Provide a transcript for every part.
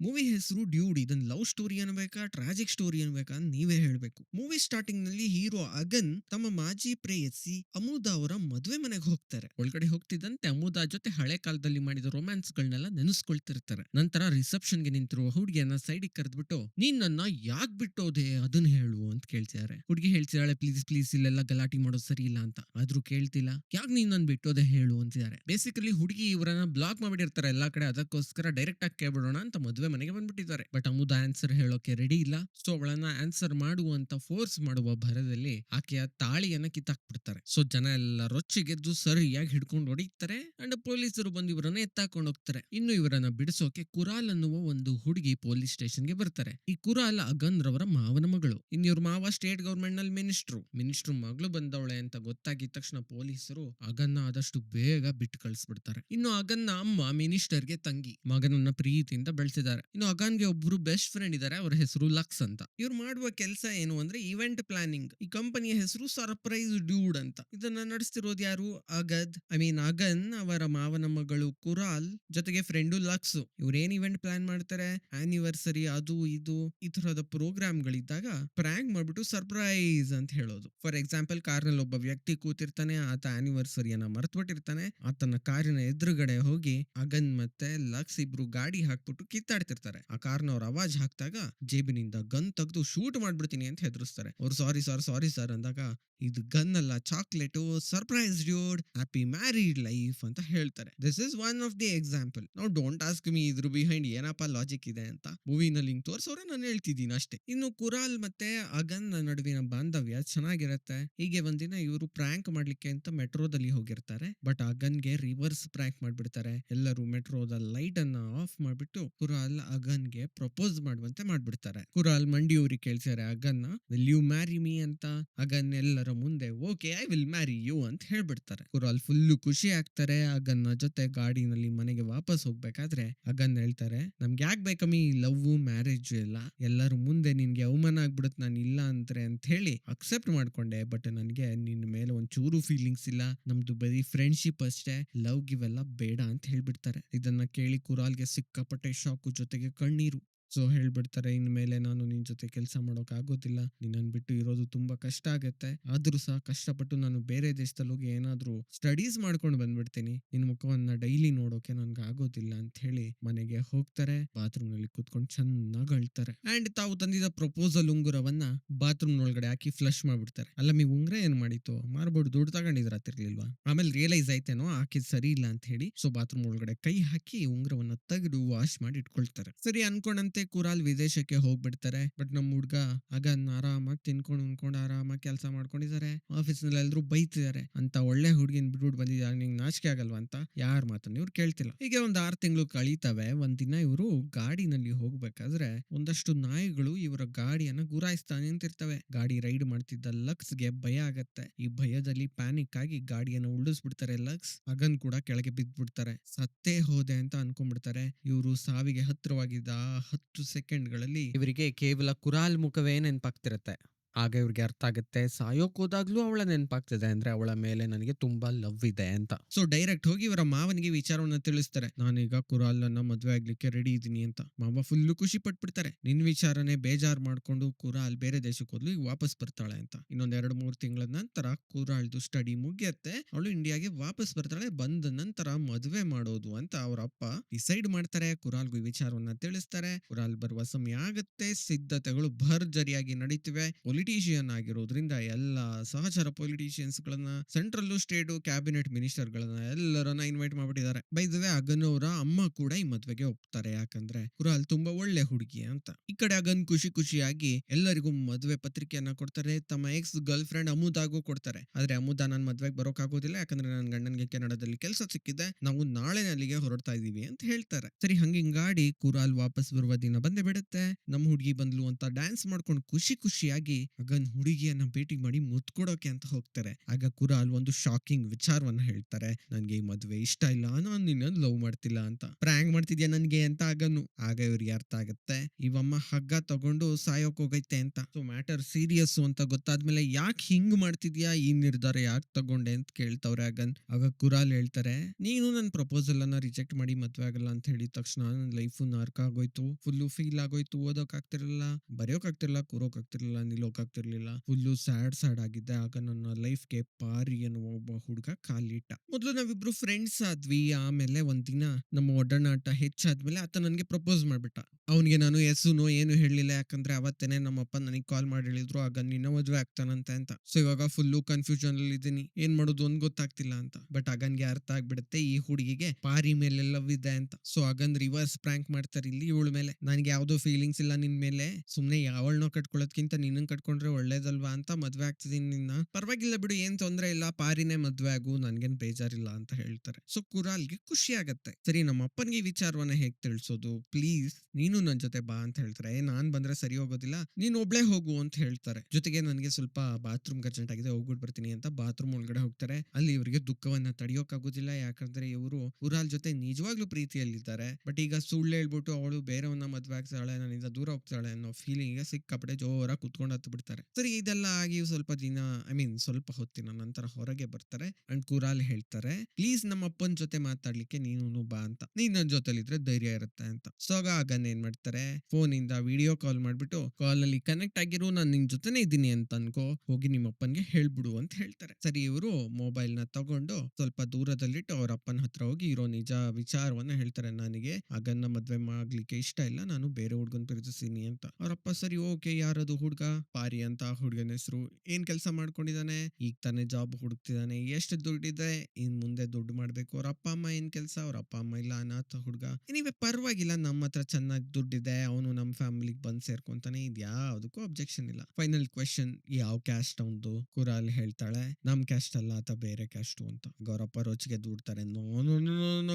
Movie ಹೆಸರು dude. ಇದನ್ನ love story ಅನ್ಬೇಕಾ, ಟ್ರಾಜಿಕ್ ಸ್ಟೋರಿ ಅನ್ಬೇಕಾ ನೀವೇ ಹೇಳ್ಬೇಕು. ಮೂವಿ ಸ್ಟಾರ್ಟಿಂಗ್ನಲ್ಲಿ ಹೀರೋ ಅಗನ್ ತಮ್ಮ ಮಾಜಿ ಪ್ರೇಯಸಿ ಅಮುದಾ ಅವರ ಮದುವೆ ಮನೆಗೆ ಹೋಗ್ತಾರೆ. ಒಳಗಡೆ ಹೋಗ್ತಿದ್ದಂತೆ ಅಮುದಾ ಜೊತೆ ಹಳೆ ಕಾಲದಲ್ಲಿ ಮಾಡಿದ ರೊಮ್ಯಾನ್ಸ್ ಗಳನ್ನೆಲ್ಲ ನೆನೆಸ್ಕೊಳ್ತಿರ್ತಾರೆ. ನಂತರ ರಿಸೆಪ್ಷನ್ಗೆ ನಿಂತಿರುವ ಹುಡುಗಿಯನ್ನ ಸೈಡಿಗೆ ಕರೆದ್ಬಿಟ್ಟು ನೀನ್ ನನ್ನ ಯಾಕ್ ಬಿಟ್ಟೋದೆ? ಅದನ್ನ ಹೇಳು ಅಂತ ಕೇಳ್ತಿದ್ದಾರೆ ಹುಡುಗಿ ಹೇಳ್ತಿದ್ದಾಳೆ, ಪ್ಲೀಸ್ ಪ್ಲೀಸ್, ಇಲ್ಲೆಲ್ಲ ಗಲಾಟಿ ಮಾಡೋದು ಸರಿ ಇಲ್ಲ ಅಂತ. ಆದ್ರೂ ಕೇಳ್ತಿಲ್ಲ. ಯಾಕೆ ನೀನ್ ನನ್ ಬಿಟ್ಟೋದೆ ಹೇಳು ಅಂತಿದ್ದಾರೆ. ಬೇಸಿಕಲಿ ಹುಡುಗಿ ಇವರನ್ನ ಬ್ಲಾಕ್ ಮಾಡಿರ್ತಾರೆ ಎಲ್ಲಾ ಕಡೆ ಅದಕ್ಕೋಸ್ಕರ ಡೈರೆಕ್ಟ್ ಆಗಿ ಕೇಳ್ಬಿಡೋಣ ಅಂತ ಮದುವೆ ಮನೆಗೆ ಬಂದ್ಬಿಟ್ಟಿದ್ದಾರೆ. ಬಟ್ ಅಮುದ ಆನ್ಸರ್ ಹೇಳೋಕೆ ರೆಡಿ ಇಲ್ಲ. ಸೊ ಅವಳನ್ನ ಆನ್ಸರ್ ಮಾಡುವಂತ ಫೋರ್ಸ್ ಮಾಡುವ ಭರದಲ್ಲಿ ಆಕೆಯ ತಾಳಿಯನ್ನ ಕಿತ್ತಾಕ್ಬಿಡ್ತಾರೆ. ಸೊ ಜನ ಎಲ್ಲ ರೊಚ್ಚಿಗೆದ್ದು ಸರಿಯಾಗಿ ಹಿಡ್ಕೊಂಡು ಹೊಡಿತಾರೆ. ಅಂಡ್ ಪೊಲೀಸರು ಬಂದು ಇವರನ್ನ ಎತ್ತಾಕೊಂಡು ಹೋಗ್ತಾರೆ. ಇನ್ನು ಇವರನ್ನ ಬಿಡಿಸೋಕೆ ಕುರಾಲ್ ಅನ್ನುವ ಒಂದು ಹುಡುಗಿ ಪೊಲೀಸ್ ಸ್ಟೇಷನ್ಗೆ ಬರ್ತಾರೆ. ಈ ಕುರಾಲ್ ಅಗನ್ ರವರ ಮಾವನ ಮಗಳು. ಇನ್ ಇವ್ರ ಮಾವ ಸ್ಟೇಟ್ ಗವರ್ಮೆಂಟ್ನಲ್ಲಿ ಮಿನಿಸ್ಟ್ರು ಮಿನಿಸ್ಟ್ರು ಮಗಳು ಬಂದವಳೆ ಅಂತ ಗೊತ್ತಾಗಿದ ತಕ್ಷಣ ಪೊಲೀಸರು ಅಗನ್ನ ಆದಷ್ಟು ಬೇಗ ಬಿಟ್ಟು ಕಳಿಸ್ಬಿಡ್ತಾರೆ. ಇನ್ನು ಅಗನ್ನ ಅಮ್ಮ ಮಿನಿಸ್ಟರ್ಗೆ ತಂಗಿ. ಮಗನನ್ನ ಪ್ರೀತಿಯಿಂದ ಬೆಳೆಸಿದ್ದಾರೆ. ಇನ್ನು ಅಗಾನ್ಗೆ ಒಬ್ರು ಬೆಸ್ಟ್ ಫ್ರೆಂಡ್ ಇದಾರೆ, ಅವರ ಹೆಸರು ಲಕ್ಸ್ ಅಂತ. ಇವ್ರು ಮಾಡುವ ಕೆಲಸ ಏನು ಅಂದ್ರೆ ಇವೆಂಟ್ ಪ್ಲಾನಿಂಗ್. ಈ ಕಂಪನಿಯ ಹೆಸರು ಸರ್ಪ್ರೈಸ್ ಡ್ಯೂಡ್ ಅಂತ. ಇದನ್ನ ನಡೆಸ್ತಿರೋದು ಯಾರು? ಅಗದ್, ಐ ಮೀನ್ ಅಗನ್ ಅವರ ಮಾವನ ಮಗಳು ಕುರಾಲ್, ಜೊತೆಗೆ ಫ್ರೆಂಡು ಲಕ್ಸ್. ಇವ್ರೇನ್ ಇವೆಂಟ್ ಪ್ಲಾನ್ ಮಾಡ್ತಾರೆ? ಆನಿವರ್ಸರಿ, ಅದು ಇದು, ಈ ತರಹದ ಪ್ರೋಗ್ರಾಮ್ ಗಳಿದ್ದಾಗ ಪ್ರ್ಯಾಂಕ್ ಮಾಡ್ಬಿಟ್ಟು ಸರ್ಪ್ರೈಸ್ ಅಂತ ಹೇಳೋದು. ಫಾರ್ ಎಕ್ಸಾಂಪಲ್, ಕಾರ್ನಲ್ಲಿ ಒಬ್ಬ ವ್ಯಕ್ತಿ ಕೂತಿರ್ತಾನೆ, ಆತ ಆನಿವರ್ಸರಿಯನ್ನ ಮರ್ತ್ಬಿಟ್ಟಿರ್ತಾನೆ. ಆತನ ಕಾರಿನ ಎದುರುಗಡೆ ಹೋಗಿ ಅಗನ್ ಮತ್ತೆ ಲಕ್ಸ್ ಇಬ್ರು ಗಾಡಿ ಹಾಕ್ಬಿಟ್ಟು ಕಿತ್ತಾಡ್ತಿರ್ತಾರೆ ಆ ಕಾರ್ನವ್ರ ಅವಾಜ್ ಹಾಕ್ದಾಗ ಜೇಬಿನಿಂದ ಗನ್ ತೆಗೆದು ಶೂಟ್ ಮಾಡ್ಬಿಡ್ತೀನಿ ಅಂತ ಹೆದರ್ಸ್ತಾರೆ. ಅವ್ರು, ಸಾರಿ ಸರ್ ಸಾರಿ ಸರ್ ಅಂದಾಗ, ಇದು ಗನ್ ಅಲ್ಲ, chocolate, surprise dude, happy married life ಅಂತ ಹೇಳ್ತಾರೆ. This is one of the example ನಾವು ಡೋಂಟ್ ಆಸ್ಕ್ ಮೀ ಇದ್ರ ಬಿಹೈಂಡ್ ಏನಪ್ಪ ಲಾಜಿಕ್ ಇದೆ ಅಂತ? ಮೂವಿನಲ್ಲಿ ಹಿಂಗ್ ತೋರಿಸೋರೆ, ನಾನು ಹೇಳ್ತಿದ್ದೀನಿ ಅಷ್ಟೇ. ಇನ್ನು ಕುರಾಲ್ ಮತ್ತೆ ಆ ಗನ್ ನಡುವಿನ ಬಾಂಧವ್ಯ ಚೆನ್ನಾಗಿರತ್ತೆ. ಹೀಗೆ ಒಂದಿನ ಇವರು ಪ್ರ್ಯಾಂಕ್ ಮಾಡ್ಲಿಕ್ಕೆ ಅಂತ ಮೆಟ್ರೋದಲ್ಲಿ ಹೋಗಿರ್ತಾರೆ. ಬಟ್ ಆ ಅಗನ್ಗೆ ರಿವರ್ಸ್ ಪ್ರ್ಯಾಂಕ್ ಮಾಡ್ಬಿಡ್ತಾರೆ. ಎಲ್ಲರೂ ಮೆಟ್ರೋದ ಲೈಟ್ ಅನ್ನ ಆಫ್ ಮಾಡ್ಬಿಟ್ಟು ಕುರಾಲ್ ಅಗನ್ಗೆ ಪ್ರಪೋಸ್ ಮಾಡುವಂತೆ ಮಾಡ್ಬಿಡ್ತಾರೆ. ಕುರಾಲ್ ಮಂಡಿಯೂರಿ ಕೇಳ್ತಾರೆ ಅಗನ್ನ ವಿಲ್ ಯು ಮ್ಯಾರಿ ಮೀ ಅಂತ. ಅಗನ್ ಎಲ್ಲರ ಮುಂದೆ okay I will marry you ಅಂತ ಹೇಳ್ಬಿಡ್ತಾರೆ. ಕುರಾಲ್ ಫುಲ್ ಖುಷಿ ಆಗ್ತಾರೆ ಅಗನ್ನ ಜೊತೆ ಗಾಡಿನಲ್ಲಿ ಮನೆಗೆ ವಾಪಸ್ ಹೋಗ್ಬೇಕಾದ್ರೆ. ಅಗನ್ ಹೇಳ್ತಾರೆ, ನಮ್ಗೆ ಯಾಕೆ ಬೇಕಮ್ಮಿ ಲವ್ ಮ್ಯಾರೇಜ್ ಎಲ್ಲ. ಎಲ್ಲರ ಮುಂದೆ ನಿನ್ಗೆ ಅವಮಾನ ಆಗ್ಬಿಡುತ್ತೆ, ನಾನು ಇಲ್ಲ ಅಂದ್ರೆ ಅಂತ ಹೇಳಿ ಅಕ್ಸೆಪ್ಟ್ ಮಾಡ್ಕೊಂಡೆ. ಬಟ್ ನನಗೆ ನಿನ್ನ ಮೇಲೆ ಒಂಚೂರು ಚೂರು ಫೀಲಿಂಗ್ಸ್ ಇಲ್ಲ. ನಮ್ದು ಬರೀ ಫ್ರೆಂಡ್ಶಿಪ್ ಅಷ್ಟೇ. ಲವ್ ಗಿವೆಲ್ಲ ಬೇಡ ಅಂತ ಹೇಳ್ಬಿಡ್ತಾರೆ. ಇದನ್ನ ಕೇಳಿ ಕುರಾಲ್ಗೆ ಸಿಕ್ಕಾಪಟ್ಟೆ ಶಾಕು ಜೊತೆಗೆ ಕಣ್ಣೀರು. ಸೊ ಹೇಳ್ಬಿಡ್ತಾರೆ, ಇನ್ಮೇಲೆ ನಾನು ನಿನ್ ಜೊತೆ ಕೆಲಸ ಮಾಡೋಕ್ ಆಗೋದಿಲ್ಲ. ನಿನ್ನನ್ ಬಿಟ್ಟು ಇರೋದು ತುಂಬಾ ಕಷ್ಟ ಆಗತ್ತೆ. ಆದ್ರೂ ಸಹ ಕಷ್ಟಪಟ್ಟು ನಾನು ಬೇರೆ ದೇಶದಲ್ಲಿ ಹೋಗಿ ಏನಾದ್ರೂ ಸ್ಟಡೀಸ್ ಮಾಡ್ಕೊಂಡು ಬಂದ್ಬಿಡ್ತೀನಿ. ನಿನ್ ಮುಖವನ್ನ ಡೈಲಿ ನೋಡೋಕೆ ನನ್ಗೆ ಆಗೋದಿಲ್ಲ ಅಂತ ಹೇಳಿ ಮನೆಗೆ ಹೋಗ್ತಾರೆ. ಬಾತ್ರೂಮ್ನಲ್ಲಿ ಕೂತ್ಕೊಂಡು ಚೆನ್ನಾಗಿ ಅಳ್ತಾರೆ. ಅಂಡ್ ತಾವು ತಂದಿದ್ದ ಪ್ರಪೋಸಲ್ ಉಂಗುರವನ್ನ ಬಾತ್ರೂಮ್ ಒಳಗಡೆ ಹಾಕಿ ಫ್ಲಶ್ ಮಾಡ್ಬಿಡ್ತಾರೆ. ಅಲ್ಲ ಮೀ ಉಂಗ್ರ ಏನ್ ಮಾಡಿತ್ತು? ಮಾರ್ಬೋದು ದುಡ್ಡು ತಗೊಂಡಿದ್ರ ತಿರ್ಲಿಲ್ವಾ ಆಮೇಲೆ ರಿಯಲೈಸ್ ಆಯ್ತೇನೋ, ಹಾಕಿದ್ ಸರಿ ಇಲ್ಲ ಅಂತ ಹೇಳಿ ಸೊ ಬಾತ್ರೂಮ್ ಒಳಗಡೆ ಕೈ ಹಾಕಿ ಉಂಗ್ರವನ್ನ ತೆಗೆದು ವಾಶ್ ಮಾಡಿ ಇಟ್ಕೊಳ್ತಾರೆ. ಸರಿ ಅನ್ಕೊಂಡಂತೆ ಕುರಾಲ್ ವಿದೇಶಕ್ಕೆ ಹೋಗ್ಬಿಡ್ತಾರೆ. ಬಟ್ ನಮ್ಮ ಹುಡ್ಗ ಆಗ ಆರಾಮಾಗಿ ತಿನ್ಕೊಂಡು, ಉಣ್ಕೊಂಡು, ಆರಾಮಾಗಿ ಕೆಲಸ ಮಾಡ್ಕೊಂಡಿದ್ದಾರೆ ಆಫೀಸ್ನಲ್ಲಿ ಎಲ್ರು ಬೈತಿದ್ದಾರೆ ಅಂತ ಒಳ್ಳೆ ಹುಡುಗಿನ ಬಿಟ್ಬಿಟ್ಟು ಬಂದಿದ್ದಾರೆ. ನಿಂಗ್ ನಾಚಿಕೆ ಆಗಲ್ವಾ ಅಂತ ಯಾರ ಮಾತನ್ನ ಇವ್ರು ಕೇಳ್ತಿಲ್ಲ. ಹೀಗೆ ಒಂದ್ ಆರ್ ತಿಂಗಳು ಕಳೀತವೆ. ಒಂದಿನ ಇವರು ಗಾಡಿನಲ್ಲಿ ಹೋಗ್ಬೇಕಾದ್ರೆ ಒಂದಷ್ಟು ನಾಯಿಗಳು ಇವರ ಗಾಡಿಯನ್ನ ಗುರಾಯಿಸ್ತಾ ನಿಂತಿರ್ತವೆ. ಗಾಡಿ ರೈಡ್ ಮಾಡ್ತಿದ್ದ ಲಕ್ಸ್ಗೆ ಭಯ ಆಗತ್ತೆ. ಈ ಭಯದಲ್ಲಿ ಪ್ಯಾನಿಕ್ ಆಗಿ ಗಾಡಿಯನ್ನ ಉಳಿಸ್ಬಿಡ್ತಾರೆ ಲಕ್ಸ್. ಅಗನ್ ಕೂಡ ಕೆಳಗೆ ಬಿದ್ದ್ಬಿಡ್ತಾರೆ ಸತ್ತೇ ಹೋದೆ ಅಂತ ಅನ್ಕೊಂಡ್ಬಿಡ್ತಾರೆ. ಇವರು ಸಾವಿಗೆ ಹತ್ತಿರವಾಗಿದ್ದ ಹತ್ತು ಸೆಕೆಂಡ್ಗಳಲ್ಲಿ ಇವರಿಗೆ ಕೇವಲ ಕುರಾಲ್ ಮುಖವೇ ನೆನಪಾಗ್ತಿರತ್ತೆ. ಆಗ ಇವ್ರಿಗೆ ಅರ್ಥ ಆಗುತ್ತೆ. ಸಾಯೋಕ್ ಹೋದಾಗ್ಲೂ ಅವಳ ನೆನಪಾಗ್ತಿದೆ ಅಂದ್ರೆ ಅವಳ ಮೇಲೆ ನನಗೆ ತುಂಬಾ ಲವ್ ಇದೆ ಅಂತ. ಸೊ ಡೈರೆಕ್ಟ್ ಹೋಗಿ ಇವರ ಮಾವನಿಗೆ ವಿಚಾರವನ್ನ ತಿಳಿಸ್ತಾರೆ. ನಾನೀಗ ಕುರಾಲ್ ಅನ್ನ ಮದ್ವೆ ಆಗ್ಲಿಕ್ಕೆ ರೆಡಿ ಇದೀನಿ ಅಂತ. ಮಾವ ಫುಲ್ ಖುಷಿ ಪಟ್ಬಿಡ್ತಾರೆ. ನಿನ್ ವಿಚಾರನೆ ಬೇಜಾರ್ ಮಾಡ್ಕೊಂಡು ಕುರಾಲ್ ಬೇರೆ ದೇಶಕ್ಕೆ ಹೋದ್ಲು, ಈಗ ವಾಪಸ್ ಬರ್ತಾಳೆ ಅಂತ. ಇನ್ನೊಂದ್ ಎರಡ್ ಮೂರ್ ತಿಂಗಳ ನಂತರ ಕುರಾಳ್ದು ಸ್ಟಡಿ ಮುಗಿಯತ್ತೆ. ಅವಳು ಇಂಡಿಯಾಗೆ ವಾಪಸ್ ಬರ್ತಾಳೆ, ಬಂದ ನಂತರ ಮದ್ವೆ ಮಾಡೋದು ಅಂತ ಅವ್ರ ಅಪ್ಪ ಡಿಸೈಡ್ ಮಾಡ್ತಾರೆ. ಕುರಾಲ್ಗೂ ವಿಚಾರವನ್ನ ತಿಳಿಸ್ತಾರೆ. ಕುರಾಲ್ ಬರುವ ಸಮಯ ಆಗತ್ತೆ. ಸಿದ್ಧತೆಗಳು ಭರ್ಜರಿಯಾಗಿ ನಡೀತಿವೆ. ಪೊಲಿಟಿಷಿಯನ್ ಆಗಿರೋದ್ರಿಂದ ಎಲ್ಲ ಸಹಚರ ಪೊಲಿಟಿಷಿಯನ್ಸ್ ಗಳನ್ನ ಸೆಂಟ್ರಲ್ ಸ್ಟೇಟ್ ಕ್ಯಾಬಿನೆಟ್ ಮಿನಿಸ್ಟರ್ ಗಳನ್ನ ಎಲ್ಲರನ್ನ ಇನ್ವೈಟ್ ಮಾಡ್ಬಿಟ್ಟಿದ್ದಾರೆ. ಬೈದವೆ ಅಗನ್ ಅವರ ಅಮ್ಮ ಕೂಡ ಈ ಮದ್ವೆಗೆ ಒಪ್ತಾರೆ. ಯಾಕಂದ್ರೆ ಕುರಾಲ್ ತುಂಬಾ ಒಳ್ಳೆ ಹುಡುಗಿ ಅಂತ. ಈ ಕಡೆ ಅಗನ್ ಖುಷಿ ಖುಷಿಯಾಗಿ ಎಲ್ಲರಿಗೂ ಮದ್ವೆ ಪತ್ರಿಕೆಯನ್ನ ಕೊಡ್ತಾರೆ. ತಮ್ಮ ಎಕ್ಸ್ ಗರ್ಲ್ ಫ್ರೆಂಡ್ ಅಮುದಾಗೂ ಕೊಡ್ತಾರೆ. ಆದ್ರೆ ಅಮುದಾ ನನ್ ಮದ್ವೆಗೆ ಬರೋಕ್ ಆಗೋದಿಲ್ಲ ಯಾಕಂದ್ರೆ ನನ್ನ ಗಂಡನ್ಗೆ ಕೆನಡಾದಲ್ಲಿ ಕೆಲಸ ಸಿಕ್ಕಿದೆ. ನಾವು ನಾಳೆ ಅಲ್ಲಿಗೆ ಹೊರಡ್ತಾ ಇದೀವಿ ಅಂತ ಹೇಳ್ತಾರೆ. ಸರಿ ಹಂಗಿಂಗಾಡಿ ಕುರಾಲ್ ವಾಪಸ್ ಬರುವ ದಿನ ಬಂದೇ ಬಿಡುತ್ತೆ. ನಮ್ಮ ಹುಡುಗಿ ಬಂದ್ಲು ಅಂತ ಡ್ಯಾನ್ಸ್ ಮಾಡ್ಕೊಂಡು ಖುಷಿ ಖುಷಿಯಾಗಿ ಅಗನ್ ಹುಡುಗಿಯನ್ನ ಭೇಟಿ ಮಾಡಿ ಮುತ್ಕೊಡೋಕೆ ಅಂತ ಹೋಗ್ತಾರೆ. ಆಗ ಕುರಾಲ್ ಒಂದು ಶಾಕಿಂಗ್ ವಿಚಾರವನ್ನ ಹೇಳ್ತಾರೆ. ನನ್ಗೆ ಈ ಮದ್ವೆ ಇಷ್ಟ ಇಲ್ಲ, ನಾನು ನಿನ್ನ ಲವ್ ಮಾಡ್ತಿಲ್ಲ ಅಂತ. ಪ್ರಾಂಗ್ ಮಾಡ್ತಿದ್ಯಾ ನನ್ಗೆ? ಅಂತ ಆಗನು ಆಗ ಇವ್ರಿಗೆ ಅರ್ಥ ಆಗತ್ತೆ. ಇವಮ್ಮ ಹಗ್ಗ ತಗೊಂಡು ಸಾಯೋಕ್ ಹೋಗೈತೆ ಅಂತ. ಸೊ ಮ್ಯಾಟರ್ ಸೀರಿಯಸ್ ಅಂತ ಗೊತ್ತಾದ್ಮೇಲೆ ಯಾಕೆ ಹಿಂಗ್ ಮಾಡ್ತಿದ್ಯಾ? ಈ ನಿರ್ಧಾರ ಯಾಕೆ ತಗೊಂಡೆ? ಅಂತ ಕೇಳ್ತವ್ರೆ ಆಗನ್ ಆಗ ಕುರಾಲ್ ಹೇಳ್ತಾರೆ, ನೀನು ನನ್ನ ಪ್ರಪೋಸಲ್ ಅನ್ನ ರಿಜೆಕ್ಟ್ ಮಾಡಿ ಮದ್ವೆ ಆಗಲ್ಲ ಅಂತ ಹೇಳಿದ ತಕ್ಷಣ ನನ್ನ ಲೈಫ್ ನಾರ್ಕ ಆಗೋಯ್ತು. ಫುಲ್ಲು ಫೀಲ್ ಆಗೋಯ್ತು. ಓದೋಕ್ ಆಗ್ತಿರಲ್ಲ ಬರೆಯೋಕ್ ಆಗ್ತಿರಲ್ಲ ಕೂರೋಕ್ ಆಗ್ತಿರಲ್ಲ ನಿಲ್ಲೋಕ್ ಆಗ್ತಿರ್ಲಿಲ್ಲ ಫುಲ್ಲು ಸ್ಯಾಡ್ ಸ್ಯಾಡ್ ಆಗಿದ್ದೆ. ಆಗ ನನ್ನ ಲೈಫ್ಗೆ ಪಾರಿ ಅನ್ನುವ ಒಬ್ಬ ಹುಡುಗ ಕಾಲಿಟ್ಟ ಮೊದಲು ನಾವಿಬ್ರು ಫ್ರೆಂಡ್ಸ್ ಆದ್ವಿ. ಆಮೇಲೆ ಒಂದಿನ ನಮ್ಮ ಒಡನಾಟ ಹೆಚ್ಚಾದ್ಮೇಲೆ ಆತ ನನ್ಗೆ ಪ್ರಪೋಸ್ ಮಾಡ್ಬಿಟ್ಟ. ಅವನಿಗೆ ನಾನು ಎಸ್ಸು ಏನು ಹೇಳಲಿಲ್ಲ. ಯಾಕಂದ್ರೆ ಅವತ್ತೇನೆ ನಮ್ಮಪ್ಪ ನನಗೆ ಕಾಲ್ ಮಾಡಿ ಹೇಳಿದ್ರು. ಆಗ ನಿನ್ನ ಮದುವೆ ಆಗ್ತಾನಂತೆ ಅಂತ. ಸೊ ಇವಾಗ ಫುಲ್ಲು ಕನ್ಫ್ಯೂಷನ್ ಅಲ್ಲಿ ಇದ್ದೀನಿ. ಏನ್ ಮಾಡೋದು ಒಂದ್ ಗೊತ್ತಾಗ್ತಿಲ್ಲ ಅಂತ. ಬಟ್ ಅಗನ್ಗೆ ಅರ್ಥ ಆಗ್ಬಿಡುತ್ತೆ. ಈ ಹುಡುಗಿಗೆ ಪಾರಿ ಮೇಲೆ ಲವ್ ಇದೆ ಅಂತ. ಸೊ ಅಗನ್ ರಿವರ್ಸ್ ಪ್ರ್ಯಾಂಕ್ ಮಾಡ್ತಾರೆ ಇಲ್ಲಿ ಇವಳ ಮೇಲೆ. ನನಗೆ ಯಾವ್ದೋ ಫೀಲಿಂಗ್ಸ್ ಇಲ್ಲ ನಿನ್ ಮೇಲೆ. ಸುಮ್ನೆ ಯಾವಳನೋ ಕಟ್ಕೊಳ್ಳೋದ್ಕಿಂತ ನಿನ್ನ ಕಟ್ಕೊಂಡ್ರೆ ಒಳ್ಳೇದಲ್ವಾ ಅಂತ ಮದ್ವೆ ಆಗ್ತಿದೀನಿ ನಿನ್ನ. ಪರವಾಗಿಲ್ಲ ಬಿಡು, ಏನ್ ತೊಂದ್ರೆ ಇಲ್ಲ. ಪಾರಿನೇ ಮದ್ವೆ ಆಗು. ನನ್ಗೇನ್ ಬೇಜಾರಿಲ್ಲ ಅಂತ ಹೇಳ್ತಾರೆ. ಸೊ ಕುರಾಲ್ಗೆ ಖುಷಿ ಆಗತ್ತೆ. ಸರಿ ನಮ್ಮ ಅಪ್ಪನ್ಗೆ ವಿಚಾರವನ್ನ ಹೇಗ್ ತಿಳಿಸೋದು? ಪ್ಲೀಸ್ ನೀನು ನನ್ ಜೊತೆ ಬಾ ಅಂತ ಹೇಳ್ತಾರೆ. "ಏ, ನಾನ್ ಬಂದ್ರೆ ಸರಿ ಹೋಗೋದಿಲ್ಲ ನೀನ್ ಒಬ್ಳೆ ಹೋಗು ಅಂತ ಹೇಳ್ತಾರೆ. ಜೊತೆಗೆ ನನಗೆ ಸ್ವಲ್ಪ ಬಾತ್ರೂಮ್ ಅರ್ಜೆಂಟ್ ಆಗಿದೆ ಹೋಗ್ಬಿಟ್ಟು ಬರ್ತೀನಿ ಅಂತ ಬಾತ್ರೂಮ್ ಒಳಗಡೆ ಹೋಗ್ತಾರೆ. ಅಲ್ಲಿ ಇವರಿಗೆ ದುಃಖವನ್ನ ತಡೆಯೋಕ್ಕಾಗೋದಿಲ್ಲ ಯಾಕಂದ್ರೆ ಇವರು ಕುರಾಲ್ ಜೊತೆ ನಿಜವಾಗ್ಲೂ ಪ್ರೀತಿಯಲ್ಲಿದ್ದಾರೆ. ಬಟ್ ಈಗ ಸುಳ್ಳು ಹೇಳ್ಬಿಟ್ಟು ಅವಳು ಬೇರೆಯವನ್ನ ಮದ್ವೆ ಆಗ್ತಾಳೆ ನನ್ನಿಂದ ದೂರ ಹೋಗ್ತಾಳೆ ಅನ್ನೋ ಫೀಲಿಂಗ್ಗೆ ಸಿಕ್ಕಾಪಟ್ಟೆ ಜೋರ ಕುತ್ಕೊಂಡು ಹತ್ತು ಬಿಡ್ತಾರೆ ಸರಿ ಇದೆಲ್ಲ ಆಗಿ ಸ್ವಲ್ಪ ದಿನ ಐ ಮೀನ್ ಸ್ವಲ್ಪ ಹೊತ್ತಿನ ನಂತರ ಹೊರಗೆ ಬರ್ತಾರೆ ಅಂಡ್ ಕುರಾಲ್ ಹೇಳ್ತಾರೆ ಪ್ಲೀಸ್ ನಮ್ಮ ಅಪ್ಪನ ಜೊತೆ ಮಾತಾಡ್ಲಿಕ್ಕೆ ನೀನು ಬಾ ಅಂತ. ನೀನ್ ನನ್ನ ಜೊತೆಲಿದ್ರೆ ಧೈರ್ಯ ಇರುತ್ತೆ ಅಂತ. ಸೊ ಆಗ ಏನ್ ಮಾಡ್ತಾರೆ. ಫೋನ್ ಇಂದ ವಿಡಿಯೋ ಕಾಲ್ ಮಾಡ್ಬಿಟ್ಟು ಕಾಲ್ ಅಲ್ಲಿ ಕನೆಕ್ಟ್ ಆಗಿರೋ, ನಾನು ನಿನ್ ಜೊತೆನೆ ಇದ್ದೀನಿ ಅಂತ ಅನ್ಕೋ, ಹೋಗಿ ನಿಮ್ಮ ಅಪ್ಪನ್ಗೆ ಹೇಳ್ಬಿಡು ಅಂತ ಹೇಳ್ತಾರೆ. ಸರಿ, ಇವರು ಮೊಬೈಲ್ನ ತಗೊಂಡು ಸ್ವಲ್ಪ ದೂರದಲ್ಲಿಟ್ಟು ಅವ್ರ ಅಪ್ಪನ ಹತ್ರ ಹೋಗಿ ಇರೋ ನಿಜ ವಿಚಾರವನ್ನ ಹೇಳ್ತಾರೆ ನನಗೆ. ಅಗನ್ನ ಮದ್ವೆ ಮಾಡ್ಲಿಕ್ಕೆ ಇಷ್ಟ ಇಲ್ಲ, ನಾನು ಬೇರೆ ಹುಡ್ಗನ್ ಪ್ರೀತಿಸ್ತೀನಿ ಅಂತ. ಅವ್ರಪ್ಪ ಸರಿ, ಓಕೆ, ಯಾರದು ಹುಡ್ಗ? ಪಾರಿ ಅಂತ ಹುಡುಗನ ಹೆಸರು. ಏನ್ ಕೆಲಸ ಮಾಡ್ಕೊಂಡಿದ್ದಾನೆ? ಈಗ ತಾನೇ ಜಾಬ್ ಹುಡುಕ್ತಿದ್ದಾನೆ. ಎಷ್ಟು ದುಡ್ಡಿದೆ? ಇನ್ ಮುಂದೆ ದುಡ್ಡು ಮಾಡ್ಬೇಕು. ಅವ್ರ ಅಪ್ಪ, ಅಮ್ಮ, ಏನ್ ಕೆಲಸ? ಅವ್ರ ಅಪ್ಪ, ಅಮ್ಮ, ಇಲ್ಲ, ಅನಾಥ ಹುಡ್ಗ. ನೀವೇ ಪರವಾಗಿಲ್ಲ ನಮ್ಮ ಹತ್ರ ಚೆನ್ನಾಗಿ ದುಡ್ಡಿದೆ ಅವನು ನಮ್ಮ ಫ್ಯಾಮಿಲಿಗೆ ಬಂದ್ ಸೇರ್ಕೊಂತಾನೆ ಇದ್ ಯಾವ್ದಕ್ಕೂ ಅಬ್ಜೆಕ್ಷನ್ ಇಲ್ಲ. ಫೈನಲ್ ಕ್ವೆಶನ್ ಯಾವ ಕ್ಯಾಸ್ಟ್ ಅವನು ಕುರಾಲ್ ಹೇಳ್ತಾಳೆ ನಮ್ ಕ್ಯಾಸ್ಟ್ ಅಲ್ಲ ಆತ ಬೇರೆ ಕ್ಯಾಸ್ಟ್ ಅಂತ. ಗೌರಪ್ಪ ರೋಚಿಗೆ ದೂಡ್ತಾರೆ ನೋನು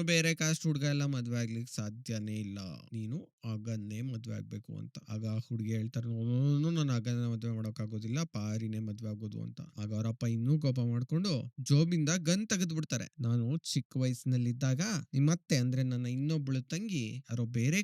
ಬೇರೆ ಕ್ಯಾಸ್ಟ್ ಹುಡ್ಗ ಎಲ್ಲ ಮದ್ವೆ ಆಗ್ಲಿಕ್ಕೆ ಸಾಧ್ಯನೇ ಇಲ್ಲ. ನೀನು ಅಗನ್ನೇ ಮದ್ವೆ ಆಗ್ಬೇಕು ಅಂತ. ಆಗ ಹುಡುಗಿ ಹೇಳ್ತಾರೆ "ನೋ, ನೋ, ನೋ, ನಾನು ಅಗನ್ನ ಮದ್ವೆ ಮಾಡೋಕ್ ಆಗೋದಿಲ್ಲ ಪಾರಿನೇ ಮದ್ವೆ ಆಗೋದು ಅಂತ. ಆಗ ಅವರಪ್ಪ ಇನ್ನೂ ಕೋಪ ಮಾಡ್ಕೊಂಡು ಜೋಬಿಂದ ಗನ್ ತೆಗೆದು ಬಿಡ್ತಾರೆ ನಾನು ಚಿಕ್ಕ ವಯಸ್ಸಿನಲ್ಲಿದ್ದಾಗ ನಿಮ್ಮತ್ತೆ ಅಂದ್ರೆ ನನ್ನ ಇನ್ನೊಬ್ಬಳು ತಂಗಿ ಯಾರೋ ಬೇರೆ